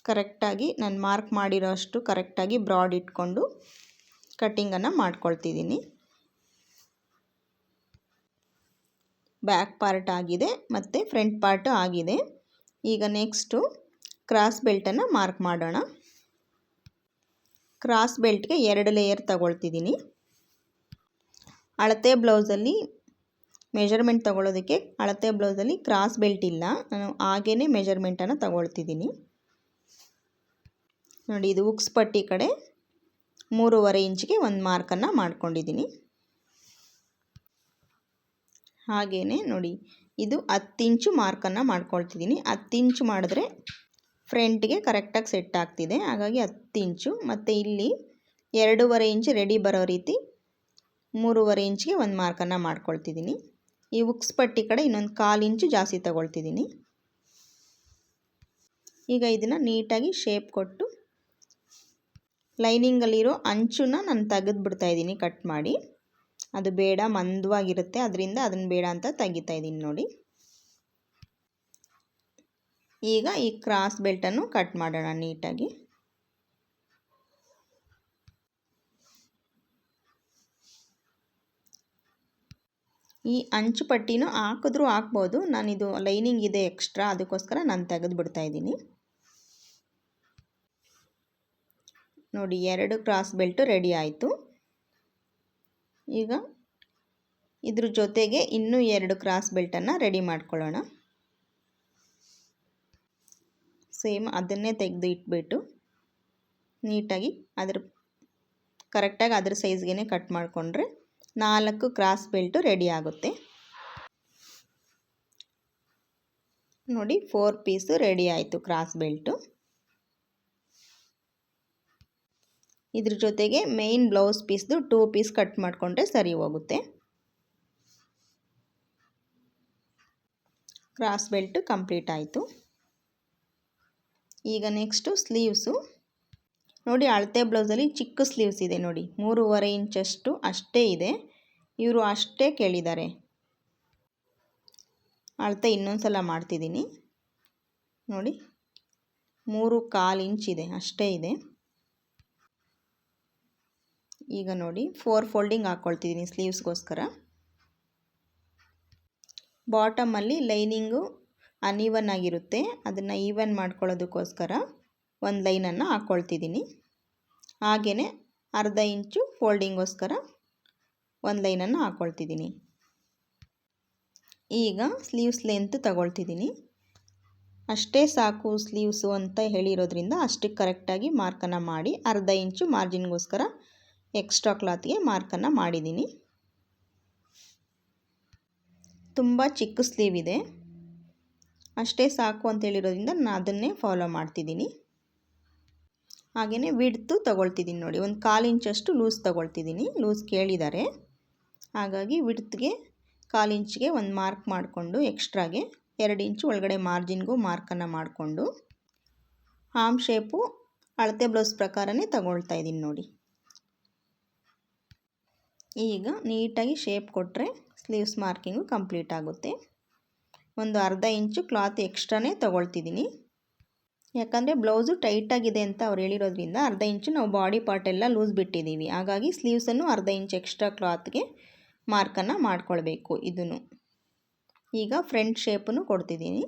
ಕರೆಕ್ಟಾಗಿ ನಾನು ಮಾರ್ಕ್ ಮಾಡಿರೋ ಅಷ್ಟು ಕರೆಕ್ಟಾಗಿ ಬ್ರಾಡ್ ಇಟ್ಕೊಂಡು ಕಟ್ಟಿಂಗನ್ನು ಮಾಡ್ಕೊಳ್ತಿದ್ದೀನಿ. ಬ್ಯಾಕ್ ಪಾರ್ಟ್ ಆಗಿದೆ ಮತ್ತು ಫ್ರಂಟ್ ಪಾರ್ಟ್ ಆಗಿದೆ. ಈಗ ನೆಕ್ಸ್ಟು ಕ್ರಾಸ್ ಬೆಲ್ಟನ್ನು ಮಾರ್ಕ್ ಮಾಡೋಣ. ಕ್ರಾಸ್ ಬೆಲ್ಟ್ಗೆ ಎರಡು ಲೇಯರ್ ತಗೊಳ್ತಿದ್ದೀನಿ. ಅಳತೆ ಬ್ಲೌಸಲ್ಲಿ ಮೆಜರ್ಮೆಂಟ್ ತಗೊಳ್ಳೋದಕ್ಕೆ ಅಳತೆ ಬ್ಲೌಸಲ್ಲಿ ಕ್ರಾಸ್ ಬೆಲ್ಟ್ ಇಲ್ಲ. ನಾನು ಹಾಗೇ ಮೆಜರ್ಮೆಂಟನ್ನು ತಗೊಳ್ತಿದ್ದೀನಿ. ನೋಡಿ, ಇದು ಉಕ್ಸ್ ಪಟ್ಟಿ ಕಡೆ ಮೂರುವರೆ ಇಂಚಿಗೆ ಒಂದು ಮಾರ್ಕನ್ನು ಮಾಡ್ಕೊಂಡಿದ್ದೀನಿ. ಹಾಗೇ ನೋಡಿ. ಇದು ಹತ್ತು ಇಂಚು ಮಾರ್ಕನ್ನು ಮಾಡ್ಕೊಳ್ತಿದ್ದೀನಿ. ಹತ್ತು ಇಂಚು ಮಾಡಿದ್ರೆ ಫ್ರಂಟ್ಗೆ ಕರೆಕ್ಟಾಗಿ ಸೆಟ್ ಆಗ್ತಿದೆ. ಹಾಗಾಗಿ ಹತ್ತು ಇಂಚು. ಮತ್ತು ಇಲ್ಲಿ ಎರಡೂವರೆ ಇಂಚು ರೆಡಿ ಬರೋ ರೀತಿ ಮೂರುವರೆ ಇಂಚಿಗೆ ಒಂದು ಮಾರ್ಕನ್ನು ಮಾಡ್ಕೊಳ್ತಿದ್ದೀನಿ. ಈ ಉಕ್ಸ್ ಪಟ್ಟಿ ಕಡೆ ಇನ್ನೊಂದು ಕಾಲು ಇಂಚು ಜಾಸ್ತಿ ತಗೊಳ್ತಿದ್ದೀನಿ. ಈಗ ಇದನ್ನು ನೀಟಾಗಿ ಶೇಪ್ ಕೊಟ್ಟು ಲೈನಿಂಗಲ್ಲಿರೋ ಅಂಚನ್ನ ನಾನು ತೆಗೆದು ಬಿಡ್ತಾಯಿದ್ದೀನಿ ಕಟ್ ಮಾಡಿ. ಅದು ಬೇಡ, ಮಂದವಾಗಿರುತ್ತೆ. ಅದರಿಂದ ಅದನ್ನು ಬೇಡ ಅಂತ ತೆಗಿತಾ ಇದ್ದೀನಿ ನೋಡಿ. ಈಗ ಈ ಕ್ರಾಸ್ ಬೆಲ್ಟನ್ನು ಕಟ್ ಮಾಡೋಣ ನೀಟಾಗಿ. ಈ ಅಂಚು ಪಟ್ಟಿನೂ ಹಾಕಿದ್ರೂ ಹಾಕ್ಬೋದು. ನಾನಿದು ಲೈನಿಂಗ್ ಇದೆ ಎಕ್ಸ್ಟ್ರಾ ಅದಕ್ಕೋಸ್ಕರ ನಾನು ತೆಗೆದು ಬಿಡ್ತಾ ಇದ್ದೀನಿ. ನೋಡಿ, ಎರಡು ಕ್ರಾಸ್ ಬೆಲ್ಟು ರೆಡಿ ಆಯಿತು. ಈಗ ಇದ್ರ ಜೊತೆಗೆ ಇನ್ನೂ ಎರಡು ಕ್ರಾಸ್ ಬೆಲ್ಟನ್ನು ರೆಡಿ ಮಾಡ್ಕೊಳ್ಳೋಣ. ಸೇಮ್ ಅದನ್ನೇ ತೆಗೆದು ಇಟ್ಬಿಟ್ಟು ನೀಟಾಗಿ ಅದ್ರ ಕರೆಕ್ಟಾಗಿ ಅದ್ರ ಸೈಜ್ಗೆ ಕಟ್ ಮಾಡಿಕೊಂಡ್ರೆ ನಾಲ್ಕು ಕ್ರಾಸ್ ಬೆಲ್ಟು ರೆಡಿ ಆಗುತ್ತೆ. ನೋಡಿ ಫೋರ್ ಪೀಸು ರೆಡಿ ಆಯಿತು ಕ್ರಾಸ್ ಬೆಲ್ಟು ಇದ್ರ ಜೊತೆಗೆ ಮೇಯ್ನ್ ಬ್ಲೌಸ್ ಪೀಸ್ದು ಟೂ ಪೀಸ್ ಕಟ್ ಮಾಡಿಕೊಂಡ್ರೆ ಸರಿ ಹೋಗುತ್ತೆ. ಕ್ರಾಸ್ ಬೆಲ್ಟು ಕಂಪ್ಲೀಟ್ ಆಯಿತು. ಈಗ ನೆಕ್ಸ್ಟು ಸ್ಲೀವ್ಸು ನೋಡಿ ಅಳತೆ ಬ್ಲೌಸಲ್ಲಿ ಚಿಕ್ಕ ಸ್ಲೀವ್ಸ್ ಇದೆ ನೋಡಿ. ಮೂರುವರೆ ಇಂಚಷ್ಟು ಅಷ್ಟೇ ಇದೆ. ಇವರು ಅಷ್ಟೇ ಕೇಳಿದ್ದಾರೆ. ಅಳತೆ ಇನ್ನೊಂದು ಸಲ ಮಾಡ್ತಿದ್ದೀನಿ. ನೋಡಿ ಮೂರು ಕಾಲು ಇಂಚಿದೆ ಅಷ್ಟೇ ಇದೆ. ಈಗ ನೋಡಿ ಫೋರ್ ಫೋಲ್ಡಿಂಗ್ ಹಾಕ್ಕೊಳ್ತಿದ್ದೀನಿ ಸ್ಲೀವ್ಸ್ಗೋಸ್ಕರ ಬಾಟಮಲ್ಲಿ ಲೈನಿಂಗು ಅನ್ಇವನ್ ಆಗಿರುತ್ತೆ. ಅದನ್ನು ಈವನ್ ಮಾಡ್ಕೊಳ್ಳೋದಕ್ಕೋಸ್ಕರ ಒಂದು ಲೈನನ್ನು ಹಾಕ್ಕೊಳ್ತಿದ್ದೀನಿ ಹಾಗೆಯೇ ಅರ್ಧ ಇಂಚು ಫೋಲ್ಡಿಂಗೋಸ್ಕರ ಒಂದು ಲೈನನ್ನು ಹಾಕ್ಕೊಳ್ತಿದ್ದೀನಿ ಈಗ ಸ್ಲೀವ್ಸ್ ಲೆಂತ್ ತಗೊಳ್ತಿದ್ದೀನಿ ಅಷ್ಟೇ ಸಾಕು ಸ್ಲೀವ್ಸು ಅಂತ ಹೇಳಿರೋದ್ರಿಂದ ಅಷ್ಟಕ್ಕೆ ಕರೆಕ್ಟಾಗಿ ಮಾರ್ಕನ್ನು ಮಾಡಿ ಅರ್ಧ ಇಂಚು ಮಾರ್ಜಿನ್ಗೋಸ್ಕರ ಎಕ್ಸ್ಟ್ರಾ ಕ್ಲಾತ್ಗೆ ಮಾರ್ಕನ್ನು ಮಾಡಿದ್ದೀನಿ. ತುಂಬ ಚಿಕ್ಕ ಸ್ಲೀವ್ ಇದೆ. ಅಷ್ಟೇ ಸಾಕು ಅಂತ ಹೇಳಿರೋದ್ರಿಂದ ನಾನು ಅದನ್ನೇ ಫಾಲೋ ಮಾಡ್ತಿದ್ದೀನಿ. ಹಾಗೆಯೇ ವಿಡ್ತು ತೊಗೊಳ್ತಿದ್ದೀನಿ ನೋಡಿ, ಒಂದು ಕಾಲು ಇಂಚಷ್ಟು ಲೂಸ್ ತೊಗೊಳ್ತಿದ್ದೀನಿ, ಲೂಸ್ ಕೇಳಿದ್ದಾರೆ. ಹಾಗಾಗಿ ವಿಡ್ತ್ಗೆ, ಕಾಲು ಇಂಚ್ಗೆ ಒಂದು ಮಾರ್ಕ್ ಮಾಡಿಕೊಂಡು ಎಕ್ಸ್ಟ್ರಾಗೆ ಎರಡು ಇಂಚು ಒಳಗಡೆ ಮಾರ್ಜಿನ್ಗೂ ಮಾರ್ಕನ್ನು ಮಾಡಿಕೊಂಡು ಆಮ್ ಶೇಪು ಅಳತೆ ಬ್ಲೌಸ್ ಪ್ರಕಾರನೇ ತಗೊಳ್ತಾ ಇದ್ದೀನಿ ನೋಡಿ. ಈಗ ನೀಟಾಗಿ ಶೇಪ್ ಕೊಟ್ಟರೆ ಸ್ಲೀವ್ಸ್ ಮಾರ್ಕಿಂಗು ಕಂಪ್ಲೀಟ್ ಆಗುತ್ತೆ. ಒಂದು ಅರ್ಧ ಇಂಚು ಕ್ಲಾತ್ ಎಕ್ಸ್ಟ್ರಾನೇ ತೊಗೊಳ್ತಿದ್ದೀನಿ. ಯಾಕಂದರೆ ಬ್ಲೌಸು ಟೈಟಾಗಿದೆ ಅಂತ ಅವ್ರು ಹೇಳಿರೋದ್ರಿಂದ ಅರ್ಧ ಇಂಚು ನಾವು ಬಾಡಿ ಪಾರ್ಟೆಲ್ಲ ಲೂಸ್ ಬಿಟ್ಟಿದ್ದೀವಿ. ಹಾಗಾಗಿ ಸ್ಲೀವ್ಸನ್ನು ಅರ್ಧ ಇಂಚ್ ಎಕ್ಸ್ಟ್ರಾ ಕ್ಲಾತ್ಗೆ ಮಾರ್ಕನ್ನು ಮಾಡ್ಕೊಳ್ಬೇಕು ಇದನ್ನು. ಈಗ ಫ್ರಂಟ್ ಶೇಪನ್ನು ಕೊಡ್ತಿದ್ದೀನಿ.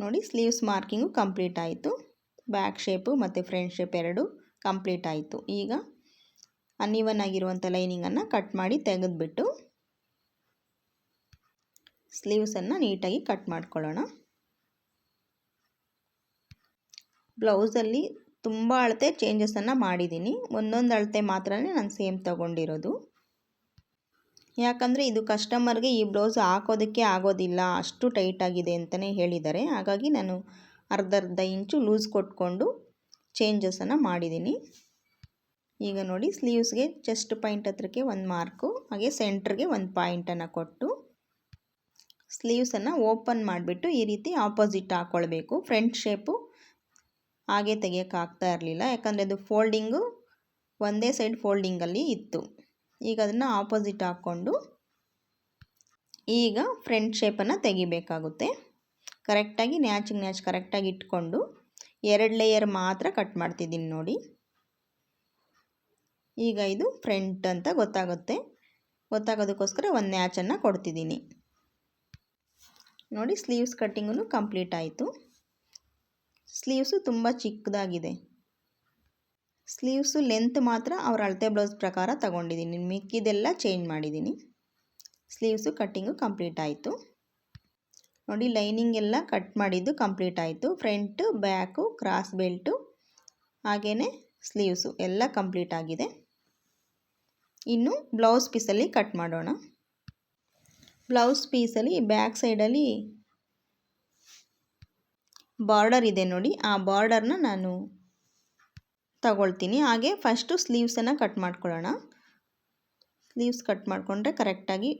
ನೋಡಿ ಸ್ಲೀವ್ಸ್ ಮಾರ್ಕಿಂಗು ಕಂಪ್ಲೀಟ್ ಆಯಿತು. ಬ್ಯಾಕ್ ಶೇಪು ಮತ್ತು ಫ್ರಂಟ್ ಶೇಪ್ ಎರಡು ಕಂಪ್ಲೀಟ್ ಆಯಿತು. ಈಗ ಅನ್ಇವನ್ ಆಗಿರುವಂಥ ಲೈನಿಂಗನ್ನು ಕಟ್ ಮಾಡಿ ತೆಗೆದುಬಿಟ್ಟು ಸ್ಲೀವ್ಸನ್ನು ನೀಟಾಗಿ ಕಟ್ ಮಾಡ್ಕೊಳ್ಳೋಣ. ಬ್ಲೌಸಲ್ಲಿ ತುಂಬ ಅಳತೆ ಚೇಂಜಸನ್ನು ಮಾಡಿದ್ದೀನಿ. ಒಂದೊಂದು ಅಳತೆ ಮಾತ್ರ ನಾನು ಸೇಮ್ ತಗೊಂಡಿರೋದು. ಯಾಕಂದರೆ ಇದು ಕಸ್ಟಮರ್ಗೆ ಈ ಬ್ಲೌಸ್ ಹಾಕೋದಕ್ಕೆ ಆಗೋದಿಲ್ಲ, ಅಷ್ಟು ಟೈಟಾಗಿದೆ ಅಂತಲೇ ಹೇಳಿದ್ದಾರೆ. ಹಾಗಾಗಿ ನಾನು ಅರ್ಧ ಅರ್ಧ ಇಂಚು ಲೂಸ್ ಕೊಟ್ಕೊಂಡು ಚೇಂಜಸನ್ನು ಮಾಡಿದ್ದೀನಿ. ಈಗ ನೋಡಿ ಸ್ಲೀವ್ಸ್ಗೆ ಚೆಸ್ಟ್ ಪಾಯಿಂಟ್ ಹತ್ರಕ್ಕೆ ಒಂದು ಮಾರ್ಕು ಹಾಗೆ ಸೆಂಟ್ರಿಗೆ ಒಂದು ಪಾಯಿಂಟನ್ನು ಕೊಟ್ಟು ಸ್ಲೀವ್ಸನ್ನು ಓಪನ್ ಮಾಡಿಬಿಟ್ಟು ಈ ರೀತಿ ಆಪೋಸಿಟ್ ಹಾಕ್ಕೊಳ್ಬೇಕು ಫ್ರಂಟ್ ಶೇಪು ಹಾಗೆ ತೆಗಿಯೋಕ್ಕಾಗ್ತಾ ಇರಲಿಲ್ಲ, ಯಾಕಂದರೆ ಅದು ಫೋಲ್ಡಿಂಗು ಒಂದೇ ಸೈಡ್ ಫೋಲ್ಡಿಂಗಲ್ಲಿ ಇತ್ತು. ಈಗ ಅದನ್ನು ಆಪೋಸಿಟ್ ಹಾಕ್ಕೊಂಡು ಈಗ ಫ್ರಂಟ್ ಶೇಪನ್ನು ತೆಗಿಬೇಕಾಗುತ್ತೆ. ಕರೆಕ್ಟಾಗಿ ನ್ಯಾಚಿಗೆ ನ್ಯಾಚ್ ಕರೆಕ್ಟಾಗಿ ಇಟ್ಕೊಂಡು ಎರಡು ಲೇಯರ್ ಮಾತ್ರ ಕಟ್ ಮಾಡ್ತಿದ್ದೀನಿ ನೋಡಿ. ಈಗ ಇದು ಫ್ರಂಟ್ ಅಂತ ಗೊತ್ತಾಗುತ್ತೆ. ಗೊತ್ತಾಗೋದಕ್ಕೋಸ್ಕರ ಒಂದು ನ್ಯಾಚನ್ನು ಕೊಡ್ತಿದ್ದೀನಿ. ನೋಡಿ ಸ್ಲೀವ್ಸ್ ಕಟ್ಟಿಂಗೂ ಕಂಪ್ಲೀಟ್ ಆಯಿತು. ಸ್ಲೀವ್ಸು ತುಂಬ ಚಿಕ್ಕದಾಗಿದೆ. ಸ್ಲೀವ್ಸು ಲೆಂತ್ ಮಾತ್ರ ಅವ್ರ ಅಳತೆ ಬ್ಲೌಸ್ ಪ್ರಕಾರ ತಗೊಂಡಿದ್ದೀನಿ ಮಿಕ್ಕಿದೆಲ್ಲ ಚೇಂಜ್ ಮಾಡಿದ್ದೀನಿ ಸ್ಲೀವ್ಸು ಕಟ್ಟಿಂಗು ಕಂಪ್ಲೀಟ್ ಆಯಿತು. ನೋಡಿ ಲೈನಿಂಗ್ ಎಲ್ಲ ಕಟ್ ಮಾಡಿದ್ದು ಕಂಪ್ಲೀಟ್ ಆಯಿತು. ಫ್ರಂಟು, ಬ್ಯಾಕು, ಕ್ರಾಸ್ ಬೆಲ್ಟು ಹಾಗೆಯೇ ಸ್ಲೀವ್ಸು ಎಲ್ಲ ಕಂಪ್ಲೀಟ್ ಆಗಿದೆ. ಇನ್ನು ಬ್ಲೌಸ್ ಪೀಸಲ್ಲಿ ಕಟ್ ಮಾಡೋಣ. ಬ್ಲೌಸ್ ಪೀಸಲ್ಲಿ ಬ್ಯಾಕ್ ಸೈಡಲ್ಲಿ ಬಾರ್ಡರ್ ಇದೆ ನೋಡಿ, ಆ ಬಾರ್ಡರ್ನ ನಾನು ತಗೊಳ್ತೀನಿ. ಹಾಗೆ ಫಸ್ಟು ಸ್ಲೀವ್ಸನ್ನು ಕಟ್ ಮಾಡ್ಕೊಳ್ಳೋಣ. ಸ್ಲೀವ್ಸ್ ಕಟ್ ಮಾಡಿಕೊಂಡ್ರೆ ಕರೆಕ್ಟಾಗಿ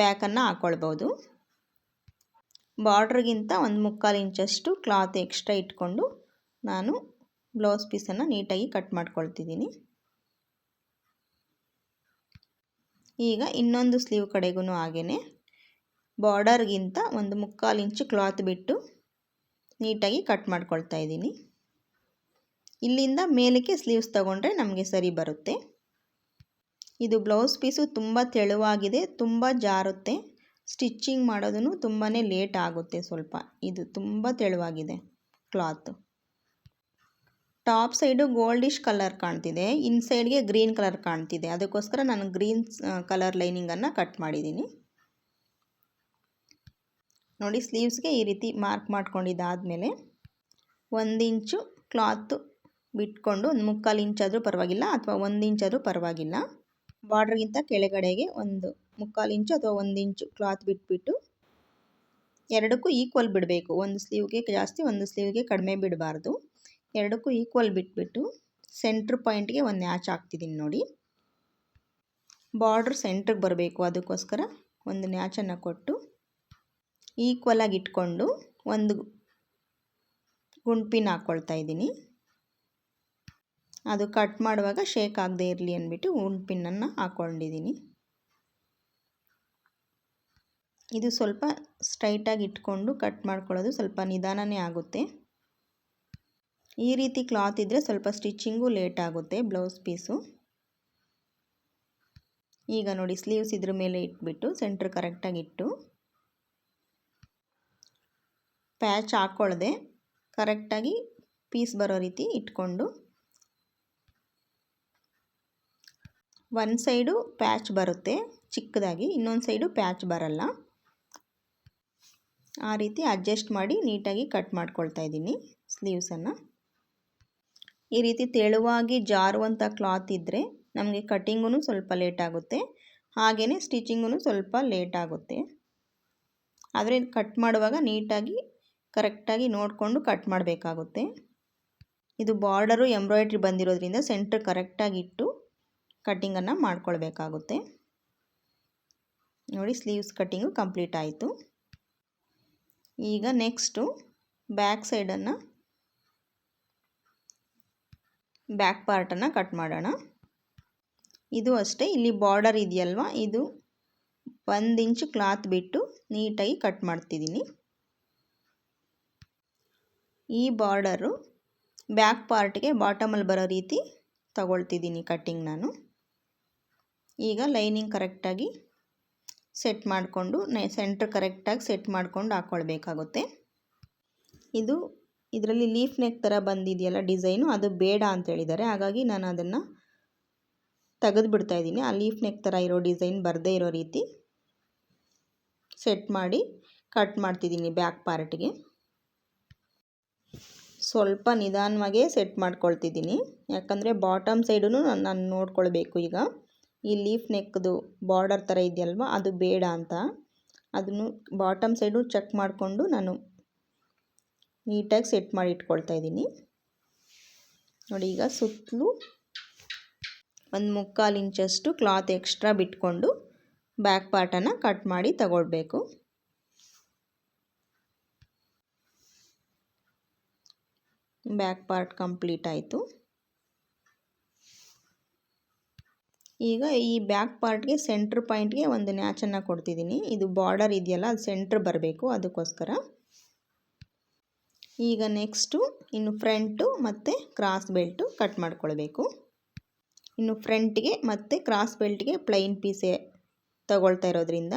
ಬ್ಯಾಕನ್ನು ಹಾಕ್ಕೊಳ್ಬೋದು ಬಾರ್ಡ್ರಿಗಿಂತ ಒಂದು ಮುಕ್ಕಾಲು ಇಂಚಷ್ಟು ಕ್ಲಾತ್ ಎಕ್ಸ್ಟ್ರಾ ಇಟ್ಕೊಂಡು ನಾನು ಬ್ಲೌಸ್ ಪೀಸನ್ನು ನೀಟಾಗಿ ಕಟ್ ಮಾಡ್ಕೊಳ್ತಿದ್ದೀನಿ. ಈಗ ಇನ್ನೊಂದು ಸ್ಲೀವ್ ಕಡೆಗೂ ಹಾಗೆಯೇ ಬಾರ್ಡರ್ಗಿಂತ ಒಂದು ಮುಕ್ಕಾಲು ಇಂಚು ಕ್ಲಾತ್ ಬಿಟ್ಟು ನೀಟಾಗಿ ಕಟ್ ಮಾಡ್ಕೊಳ್ತಾ ಇದ್ದೀನಿ. ಇಲ್ಲಿಂದ ಮೇಲಕ್ಕೆ ಸ್ಲೀವ್ಸ್ ತಗೊಂಡ್ರೆ ನಮಗೆ ಸರಿ ಬರುತ್ತೆ. ಇದು ಬ್ಲೌಸ್ ಪೀಸು ತುಂಬ ತೆಳುವಾಗಿದೆ, ತುಂಬ ಜಾರುತ್ತೆ. ಸ್ಟಿಚ್ಚಿಂಗ್ ಮಾಡೋದನ್ನು ತುಂಬಾ ಲೇಟ್ ಆಗುತ್ತೆ ಸ್ವಲ್ಪ. ಇದು ತುಂಬ ತೆಳುವಾಗಿದೆ cloth top side goldish colour ಕಾಣ್ತಿದೆ ಇನ್ಸೈಡ್ಗೆ ಗ್ರೀನ್ ಕಲರ್ ಕಾಣ್ತಿದೆ. ಅದಕ್ಕೋಸ್ಕರ ನಾನು ಗ್ರೀನ್ ಕಲರ್ ಲೈನಿಂಗನ್ನು ಕಟ್ ಮಾಡಿದ್ದೀನಿ. ನೋಡಿ, ಸ್ಲೀವ್ಸ್ಗೆ ಈ ರೀತಿ ಮಾರ್ಕ್ ಮಾಡ್ಕೊಂಡಿದ್ದಾದಮೇಲೆ ಒಂದು ಇಂಚು ಕ್ಲಾತು ಬಿಟ್ಕೊಂಡು ಒಂದು ಮುಕ್ಕಾಲು ಇಂಚಾದರೂ ಪರವಾಗಿಲ್ಲ ಅಥವಾ ಒಂದು ಇಂಚಾದರೂ ಪರವಾಗಿಲ್ಲ. ಬಾರ್ಡ್ರಿಗಿಂತ ಕೆಳಗಡೆಗೆ ಒಂದು ಮುಕ್ಕಾಲು ಇಂಚು ಅಥವಾ ಒಂದು ಇಂಚು ಕ್ಲಾತ್ ಬಿಟ್ಬಿಟ್ಟು ಎರಡಕ್ಕೂ ಈಕ್ವಲ್ ಬಿಡಬೇಕು. ಒಂದು ಸ್ಲೀವ್ಗೆ ಜಾಸ್ತಿ, ಒಂದು ಸ್ಲೀವ್ಗೆ ಕಡಿಮೆ ಬಿಡಬಾರ್ದು. ಎರಡಕ್ಕೂ ಈಕ್ವಲ್ ಬಿಟ್ಬಿಟ್ಟು ಸೆಂಟ್ರ್ ಪಾಯಿಂಟ್ಗೆ ಒಂದು ನ್ಯಾಚ್ ಹಾಕ್ತಿದ್ದೀನಿ ನೋಡಿ. ಬಾರ್ಡ್ರ್ ಸೆಂಟ್ರಿಗೆ ಬರಬೇಕು ಅದಕ್ಕೋಸ್ಕರ ಒಂದು ನ್ಯಾಚನ್ನು ಕೊಟ್ಟು ಈಕ್ವಲಾಗಿ ಇಟ್ಕೊಂಡು ಒಂದು ಗುಂಡ್ಪಿನ್ ಹಾಕ್ಕೊಳ್ತಾ ಇದ್ದೀನಿ. ಅದು ಕಟ್ ಮಾಡುವಾಗ ಶೇಕ್ ಆಗದೆ ಇರಲಿ ಅಂದ್ಬಿಟ್ಟು ಗುಂಡ್ಪಿನ್ನನ್ನು ಹಾಕ್ಕೊಂಡಿದ್ದೀನಿ ಇದು ಸ್ವಲ್ಪ ಸ್ಟ್ರೈಟಾಗಿ ಇಟ್ಕೊಂಡು ಕಟ್ ಮಾಡ್ಕೊಳ್ಳೋದು ಸ್ವಲ್ಪ ನಿಧಾನನೇ ಆಗುತ್ತೆ. ಈ ರೀತಿ ಕ್ಲಾತ್ ಇದ್ದರೆ ಸ್ವಲ್ಪ ಸ್ಟಿಚ್ಚಿಂಗು ಲೇಟ್ ಆಗುತ್ತೆ ಬ್ಲೌಸ್ ಪೀಸು. ಈಗ ನೋಡಿ ಸ್ಲೀವ್ಸ್ ಇದ್ರ ಮೇಲೆ ಇಟ್ಬಿಟ್ಟು ಸೆಂಟ್ರ್ ಕರೆಕ್ಟಾಗಿ ಇಟ್ಟು. ಪ್ಯಾಚ್ ಹಾಕ್ಕೊಳ್ದೆ ಕರೆಕ್ಟಾಗಿ ಪೀಸ್ ಬರೋ ರೀತಿ ಇಟ್ಕೊಂಡು. ಒಂದು ಸೈಡು ಪ್ಯಾಚ್ ಬರುತ್ತೆ, ಚಿಕ್ಕದಾಗಿ ಇನ್ನೊಂದು ಸೈಡು ಪ್ಯಾಚ್ ಬರಲ್ಲ. ಆ ರೀತಿ ಅಡ್ಜಸ್ಟ್ ಮಾಡಿ ನೀಟಾಗಿ ಕಟ್ ಮಾಡ್ಕೊಳ್ತಾ ಇದ್ದೀನಿ ಸ್ಲೀವ್ಸನ್ನು. ಈ ರೀತಿ ತೆಳುವಾಗಿ ಜಾರುವಂಥ ಕ್ಲಾತ್ ಇದ್ದರೆ ನಮಗೆ ಕಟ್ಟಿಂಗೂ ಸ್ವಲ್ಪ ಲೇಟಾಗುತ್ತೆ ಹಾಗೆಯೇ ಸ್ಟಿಚಿಂಗೂ ಸ್ವಲ್ಪ ಲೇಟಾಗುತ್ತೆ ಆದರೆ ಕಟ್ ಮಾಡುವಾಗ ನೀಟಾಗಿ ಕರೆಕ್ಟಾಗಿ ನೋಡಿಕೊಂಡು ಕಟ್ ಮಾಡಬೇಕಾಗುತ್ತೆ. ಇದು ಬಾರ್ಡರು ಎಂಬ್ರಾಯ್ಡ್ರಿ ಬಂದಿರೋದ್ರಿಂದ ಸೆಂಟ್ರ್ ಕರೆಕ್ಟಾಗಿ ಇಟ್ಟು ಕಟ್ಟಿಂಗನ್ನು ಮಾಡ್ಕೊಳ್ಬೇಕಾಗುತ್ತೆ. ನೋಡಿ ಸ್ಲೀವ್ಸ್ ಕಟ್ಟಿಂಗು ಕಂಪ್ಲೀಟ್ ಆಯಿತು. ಈಗ ನೆಕ್ಸ್ಟು ಬ್ಯಾಕ್ ಸೈಡನ್ನು ಬ್ಯಾಕ್ ಪಾರ್ಟನ್ನು ಕಟ್ ಮಾಡೋಣ. ಇದು ಅಷ್ಟೇ, ಇಲ್ಲಿ ಬಾರ್ಡರ್ ಇದೆಯಲ್ವ? ಇದು ಒಂದು ಇಂಚು ಕ್ಲಾತ್ ಬಿಟ್ಟು ನೀಟಾಗಿ ಕಟ್ ಮಾಡ್ತಿದ್ದೀನಿ. ಈ ಬಾರ್ಡರು ಬ್ಯಾಕ್ ಪಾರ್ಟ್ಗೆ ಬಾಟಮಲ್ಲಿ ಬರೋ ರೀತಿ ತಗೊಳ್ತಿದ್ದೀನಿ ಕಟ್ಟಿಂಗ್ ನಾನು. ಈಗ ಲೈನಿಂಗ್ ಕರೆಕ್ಟಾಗಿ ಸೆಟ್ ಮಾಡಿಕೊಂಡು ಸೆಂಟ್ರ್ ಕರೆಕ್ಟಾಗಿ ಸೆಟ್ ಮಾಡ್ಕೊಂಡು ಹಾಕ್ಕೊಳ್ಬೇಕಾಗುತ್ತೆ ಇದು ಇದರಲ್ಲಿ ಲೀಫ್ ನೆಕ್ ಥರ ಬಂದಿದೆಯಲ್ಲ ಡಿಸೈನು, ಅದು ಬೇಡ ಅಂತ ಹೇಳಿದ್ದಾರೆ. ಹಾಗಾಗಿ ನಾನು ಅದನ್ನು ತೆಗೆದು ಬಿಡ್ತಾ ಇದ್ದೀನಿ. ಆ ಲೀಫ್ ನೆಕ್ ಥರ ಇರೋ ಡಿಸೈನ್ ಬರದೇ ಇರೋ ರೀತಿ ಸೆಟ್ ಮಾಡಿ ಕಟ್ ಮಾಡ್ತಿದ್ದೀನಿ ಬ್ಯಾಕ್ ಪಾರ್ಟ್ಗೆ. ಸ್ವಲ್ಪ ನಿಧಾನವಾಗೇ ಸೆಟ್ ಮಾಡ್ಕೊಳ್ತಿದ್ದೀನಿ. ಯಾಕಂದರೆ ಬಾಟಮ್ ಸೈಡೂ ನಾನು ನೋಡ್ಕೊಳ್ಬೇಕು ಈಗ. ಈ ಲೀಫ್ ನೆಕ್ದು ಬಾರ್ಡರ್ ಥರ ಇದೆಯಲ್ವ, ಅದು ಬೇಡ ಅಂತ. ಅದನ್ನು ಬಾಟಮ್ ಸೈಡು ಚೆಕ್ ಮಾಡಿಕೊಂಡು ನಾನು ನೀಟಾಗಿ ಸೆಟ್ ಮಾಡಿ ಇಟ್ಕೊಳ್ತಾ ಇದ್ದೀನಿ. ನೋಡಿ, ಈಗ ಸುತ್ತಲೂ ಒಂದು ಮುಕ್ಕಾಲು ಇಂಚಷ್ಟು ಕ್ಲಾತ್ ಎಕ್ಸ್ಟ್ರಾ ಬಿಟ್ಕೊಂಡು ಬ್ಯಾಕ್ ಪಾರ್ಟನ್ನು ಕಟ್ ಮಾಡಿ ತಗೊಳ್ಬೇಕು. ಬ್ಯಾಕ್ ಪಾರ್ಟ್ ಕಂಪ್ಲೀಟ್ ಆಯಿತು. ಈಗ ಈ ಬ್ಯಾಕ್ ಪಾರ್ಟ್ಗೆ ಸೆಂಟ್ರ್ ಪಾಯಿಂಟ್ಗೆ ಒಂದು ನ್ಯಾಚನ್ನು ಕೊಡ್ತಿದ್ದೀನಿ. ಇದು ಬಾರ್ಡರ್ ಇದೆಯಲ್ಲ, ಅದು ಸೆಂಟ್ರ್ ಬರಬೇಕು ಅದಕ್ಕೋಸ್ಕರ. ಈಗ ನೆಕ್ಸ್ಟು ಇನ್ನು ಫ್ರಂಟು ಮತ್ತು ಕ್ರಾಸ್ ಬೆಲ್ಟು ಕಟ್ ಮಾಡ್ಕೊಳ್ಬೇಕು. ಇನ್ನು ಫ್ರಂಟ್ಗೆ ಮತ್ತು ಕ್ರಾಸ್ ಬೆಲ್ಟ್ಗೆ ಪ್ಲೈನ್ ಪೀಸೆ ತಗೊಳ್ತಾ ಇರೋದ್ರಿಂದ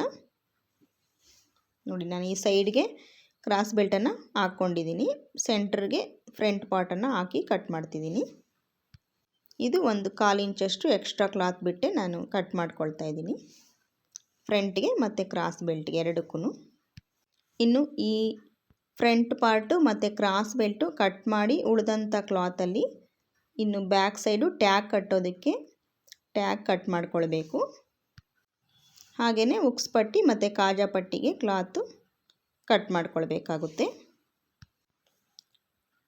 ನೋಡಿ ನಾನು ಈ ಸೈಡ್ಗೆ ಕ್ರಾಸ್ ಬೆಲ್ಟನ್ನು ಹಾಕ್ಕೊಂಡಿದ್ದೀನಿ ಸೆಂಟ್ರಿಗೆ ಫ್ರಂಟ್ ಪಾರ್ಟನ್ನು ಹಾಕಿ ಕಟ್ ಮಾಡ್ತಿದ್ದೀನಿ ಇದು ಒಂದು ಕಾಲು ಇಂಚಷ್ಟು ಎಕ್ಸ್ಟ್ರಾ ಕ್ಲಾತ್ ಬಿಟ್ಟೆ ನಾನು ಕಟ್ ಮಾಡ್ಕೊಳ್ತಾ ಇದ್ದೀನಿ. ಫ್ರಂಟ್ಗೆ ಮತ್ತು ಕ್ರಾಸ್ ಬೆಲ್ಟ್ಗೆ ಎರಡಕ್ಕೂ ಇನ್ನು ಈ ಫ್ರಂಟ್ ಪಾರ್ಟು ಮತ್ತು ಕ್ರಾಸ್ ಬೆಲ್ಟು ಕಟ್ ಮಾಡಿ ಉಳಿದಂಥ ಕ್ಲಾತಲ್ಲಿ ಇನ್ನು ಬ್ಯಾಕ್ ಸೈಡು ಟ್ಯಾಗ್ ಕಟ್ಟೋದಕ್ಕೆ ಟ್ಯಾಗ್ ಕಟ್ ಮಾಡ್ಕೊಳ್ಬೇಕು. ಹಾಗೆಯೇ ಉಕ್ಸ್ ಪಟ್ಟಿ ಮತ್ತು ಕಾಜಾ ಪಟ್ಟಿಗೆ ಕ್ಲಾತು ಕಟ್ ಮಾಡ್ಕೊಳ್ಬೇಕಾಗುತ್ತೆ.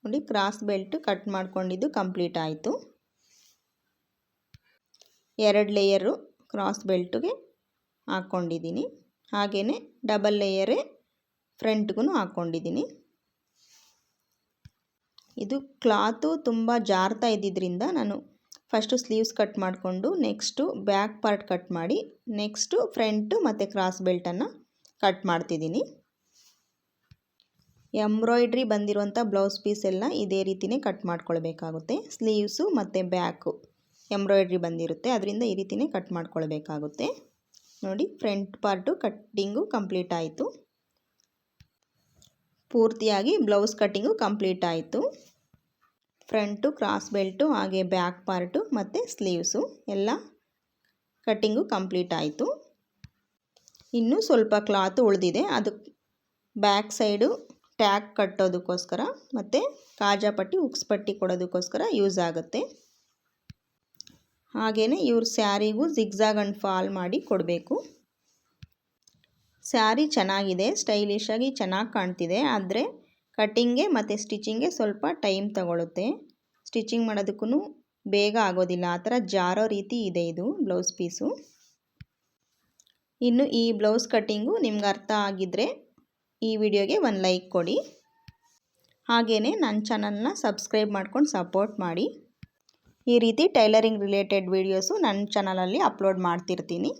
ನೋಡಿ, ಕ್ರಾಸ್ ಬೆಲ್ಟ್ ಕಟ್ ಮಾಡ್ಕೊಂಡಿದ್ದು ಕಂಪ್ಲೀಟ್ ಆಯಿತು. ಎರಡು ಲೇಯರು ಕ್ರಾಸ್ ಬೆಲ್ಟ್ಗೆ ಹಾಕ್ಕೊಂಡಿದ್ದೀನಿ. ಹಾಗೆಯೇ ಡಬಲ್ ಲೇಯರೇ ಫ್ರಂಟ್ಗೂ ಹಾಕ್ಕೊಂಡಿದ್ದೀನಿ. ಇದು ಕ್ಲಾತು ತುಂಬ ಜಾರ್ತಾ ಇದ್ದಿದ್ದರಿಂದ ನಾನು ಫಸ್ಟು ಸ್ಲೀವ್ಸ್ ಕಟ್ ಮಾಡಿಕೊಂಡು, ನೆಕ್ಸ್ಟು ಬ್ಯಾಕ್ ಪಾರ್ಟ್ ಕಟ್ ಮಾಡಿ, ನೆಕ್ಸ್ಟು ಫ್ರಂಟು ಮತ್ತು ಕ್ರಾಸ್ ಬೆಲ್ಟನ್ನು ಕಟ್ ಮಾಡ್ತಿದ್ದೀನಿ. ಎಂಬ್ರಾಯ್ಡ್ರಿ ಬಂದಿರುವಂಥ ಬ್ಲೌಸ್ ಪೀಸ್ ಎಲ್ಲ ಇದೇ ರೀತಿಯೇ ಕಟ್ ಮಾಡ್ಕೊಳ್ಬೇಕಾಗುತ್ತೆ. ಸ್ಲೀವ್ಸು ಮತ್ತು ಬ್ಯಾಕು ಎಂಬ್ರಾಯ್ಡ್ರಿ ಬಂದಿರುತ್ತೆ, ಅದರಿಂದ ಈ ರೀತಿಯೇ ಕಟ್ ಮಾಡ್ಕೊಳ್ಬೇಕಾಗುತ್ತೆ. ನೋಡಿ, ಫ್ರಂಟ್ ಪಾರ್ಟು ಕಟ್ಟಿಂಗು ಕಂಪ್ಲೀಟ್ ಆಯಿತು. ಪೂರ್ತಿಯಾಗಿ ಬ್ಲೌಸ್ ಕಟ್ಟಿಂಗು ಕಂಪ್ಲೀಟ್ ಆಯಿತು. ಫ್ರಂಟು, ಕ್ರಾಸ್ ಬೆಲ್ಟು, ಹಾಗೆ ಬ್ಯಾಕ್ ಪಾರ್ಟು ಮತ್ತು ಸ್ಲೀವ್ಸು ಎಲ್ಲ ಕಟ್ಟಿಂಗು ಕಂಪ್ಲೀಟ್ ಆಯಿತು. ಇನ್ನೂ ಸ್ವಲ್ಪ ಕ್ಲಾತ್ ಉಳಿದಿದೆ. ಅದು ಬ್ಯಾಕ್ ಸೈಡು ಟ್ಯಾಗ್ ಕಟ್ಟೋದಕ್ಕೋಸ್ಕರ ಮತ್ತು ಕಾಜಾ ಪಟ್ಟಿ, ಉಕ್ಸ್ ಪಟ್ಟಿ ಕೊಡೋದಕ್ಕೋಸ್ಕರ ಯೂಸ್ ಆಗುತ್ತೆ. ಹಾಗೆಯೇ ಇವ್ರ ಸ್ಯಾರಿಗೂ ಜಿಗ್ಜಾಗ್ ಅಂಡ್ ಫಾಲ್ ಮಾಡಿ ಕೊಡಬೇಕು. ಸ್ಯಾರಿ ಚೆನ್ನಾಗಿದೆ ಸ್ಟೈಲಿಶಾಗಿ ಚೆನ್ನಾಗಿ ಕಾಣ್ತಿದೆ. ಆದರೆ ಕಟ್ಟಿಂಗ್ಗೆ ಮತ್ತು ಸ್ಟಿಚಿಂಗ್ಗೆ ಸ್ವಲ್ಪ ಟೈಮ್ ತಗೊಳುತ್ತೆ. ಸ್ಟಿಚಿಂಗ್ ಮಾಡೋದಕ್ಕೂ ಬೇಗ ಆಗೋದಿಲ್ಲ. ಆ ಥರ ಜಾರೋ ರೀತಿ ಇದೆ ಇದು ಬ್ಲೌಸ್ ಪೀಸು. ಇನ್ನು ಈ ಬ್ಲೌಸ್ ಕಟ್ಟಿಂಗು ನಿಮ್ಗೆ ಅರ್ಥ ಆಗಿದ್ರೆ ಈ ವಿಡಿಯೋಗೆ ಒಂದು ಲೈಕ್ ಕೊಡಿ. ಹಾಗೆಯೇ ನನ್ನ ಚಾನಲ್ನ ಸಬ್ಸ್ಕ್ರೈಬ್ ಮಾಡ್ಕೊಂಡು ಸಪೋರ್ಟ್ ಮಾಡಿ. ಈ ರೀತಿ ಟೈಲರಿಂಗ್ ರಿಲೇಟೆಡ್ ವೀಡಿಯೋಸು ನನ್ನ ಚಾನಲಲ್ಲಿ ಅಪ್ಲೋಡ್ ಮಾಡ್ತಿರ್ತೀನಿ.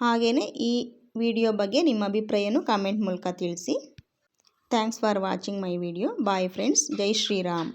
ಹಾಗೆಯೇ ಈ ವಿಡಿಯೋ ಬಗ್ಗೆ ನಿಮ್ಮ ಅಭಿಪ್ರಾಯನೂ ಕಾಮೆಂಟ್ ಮೂಲಕ ತಿಳಿಸಿ. Thanks for watching my video bye friends Jai Shriram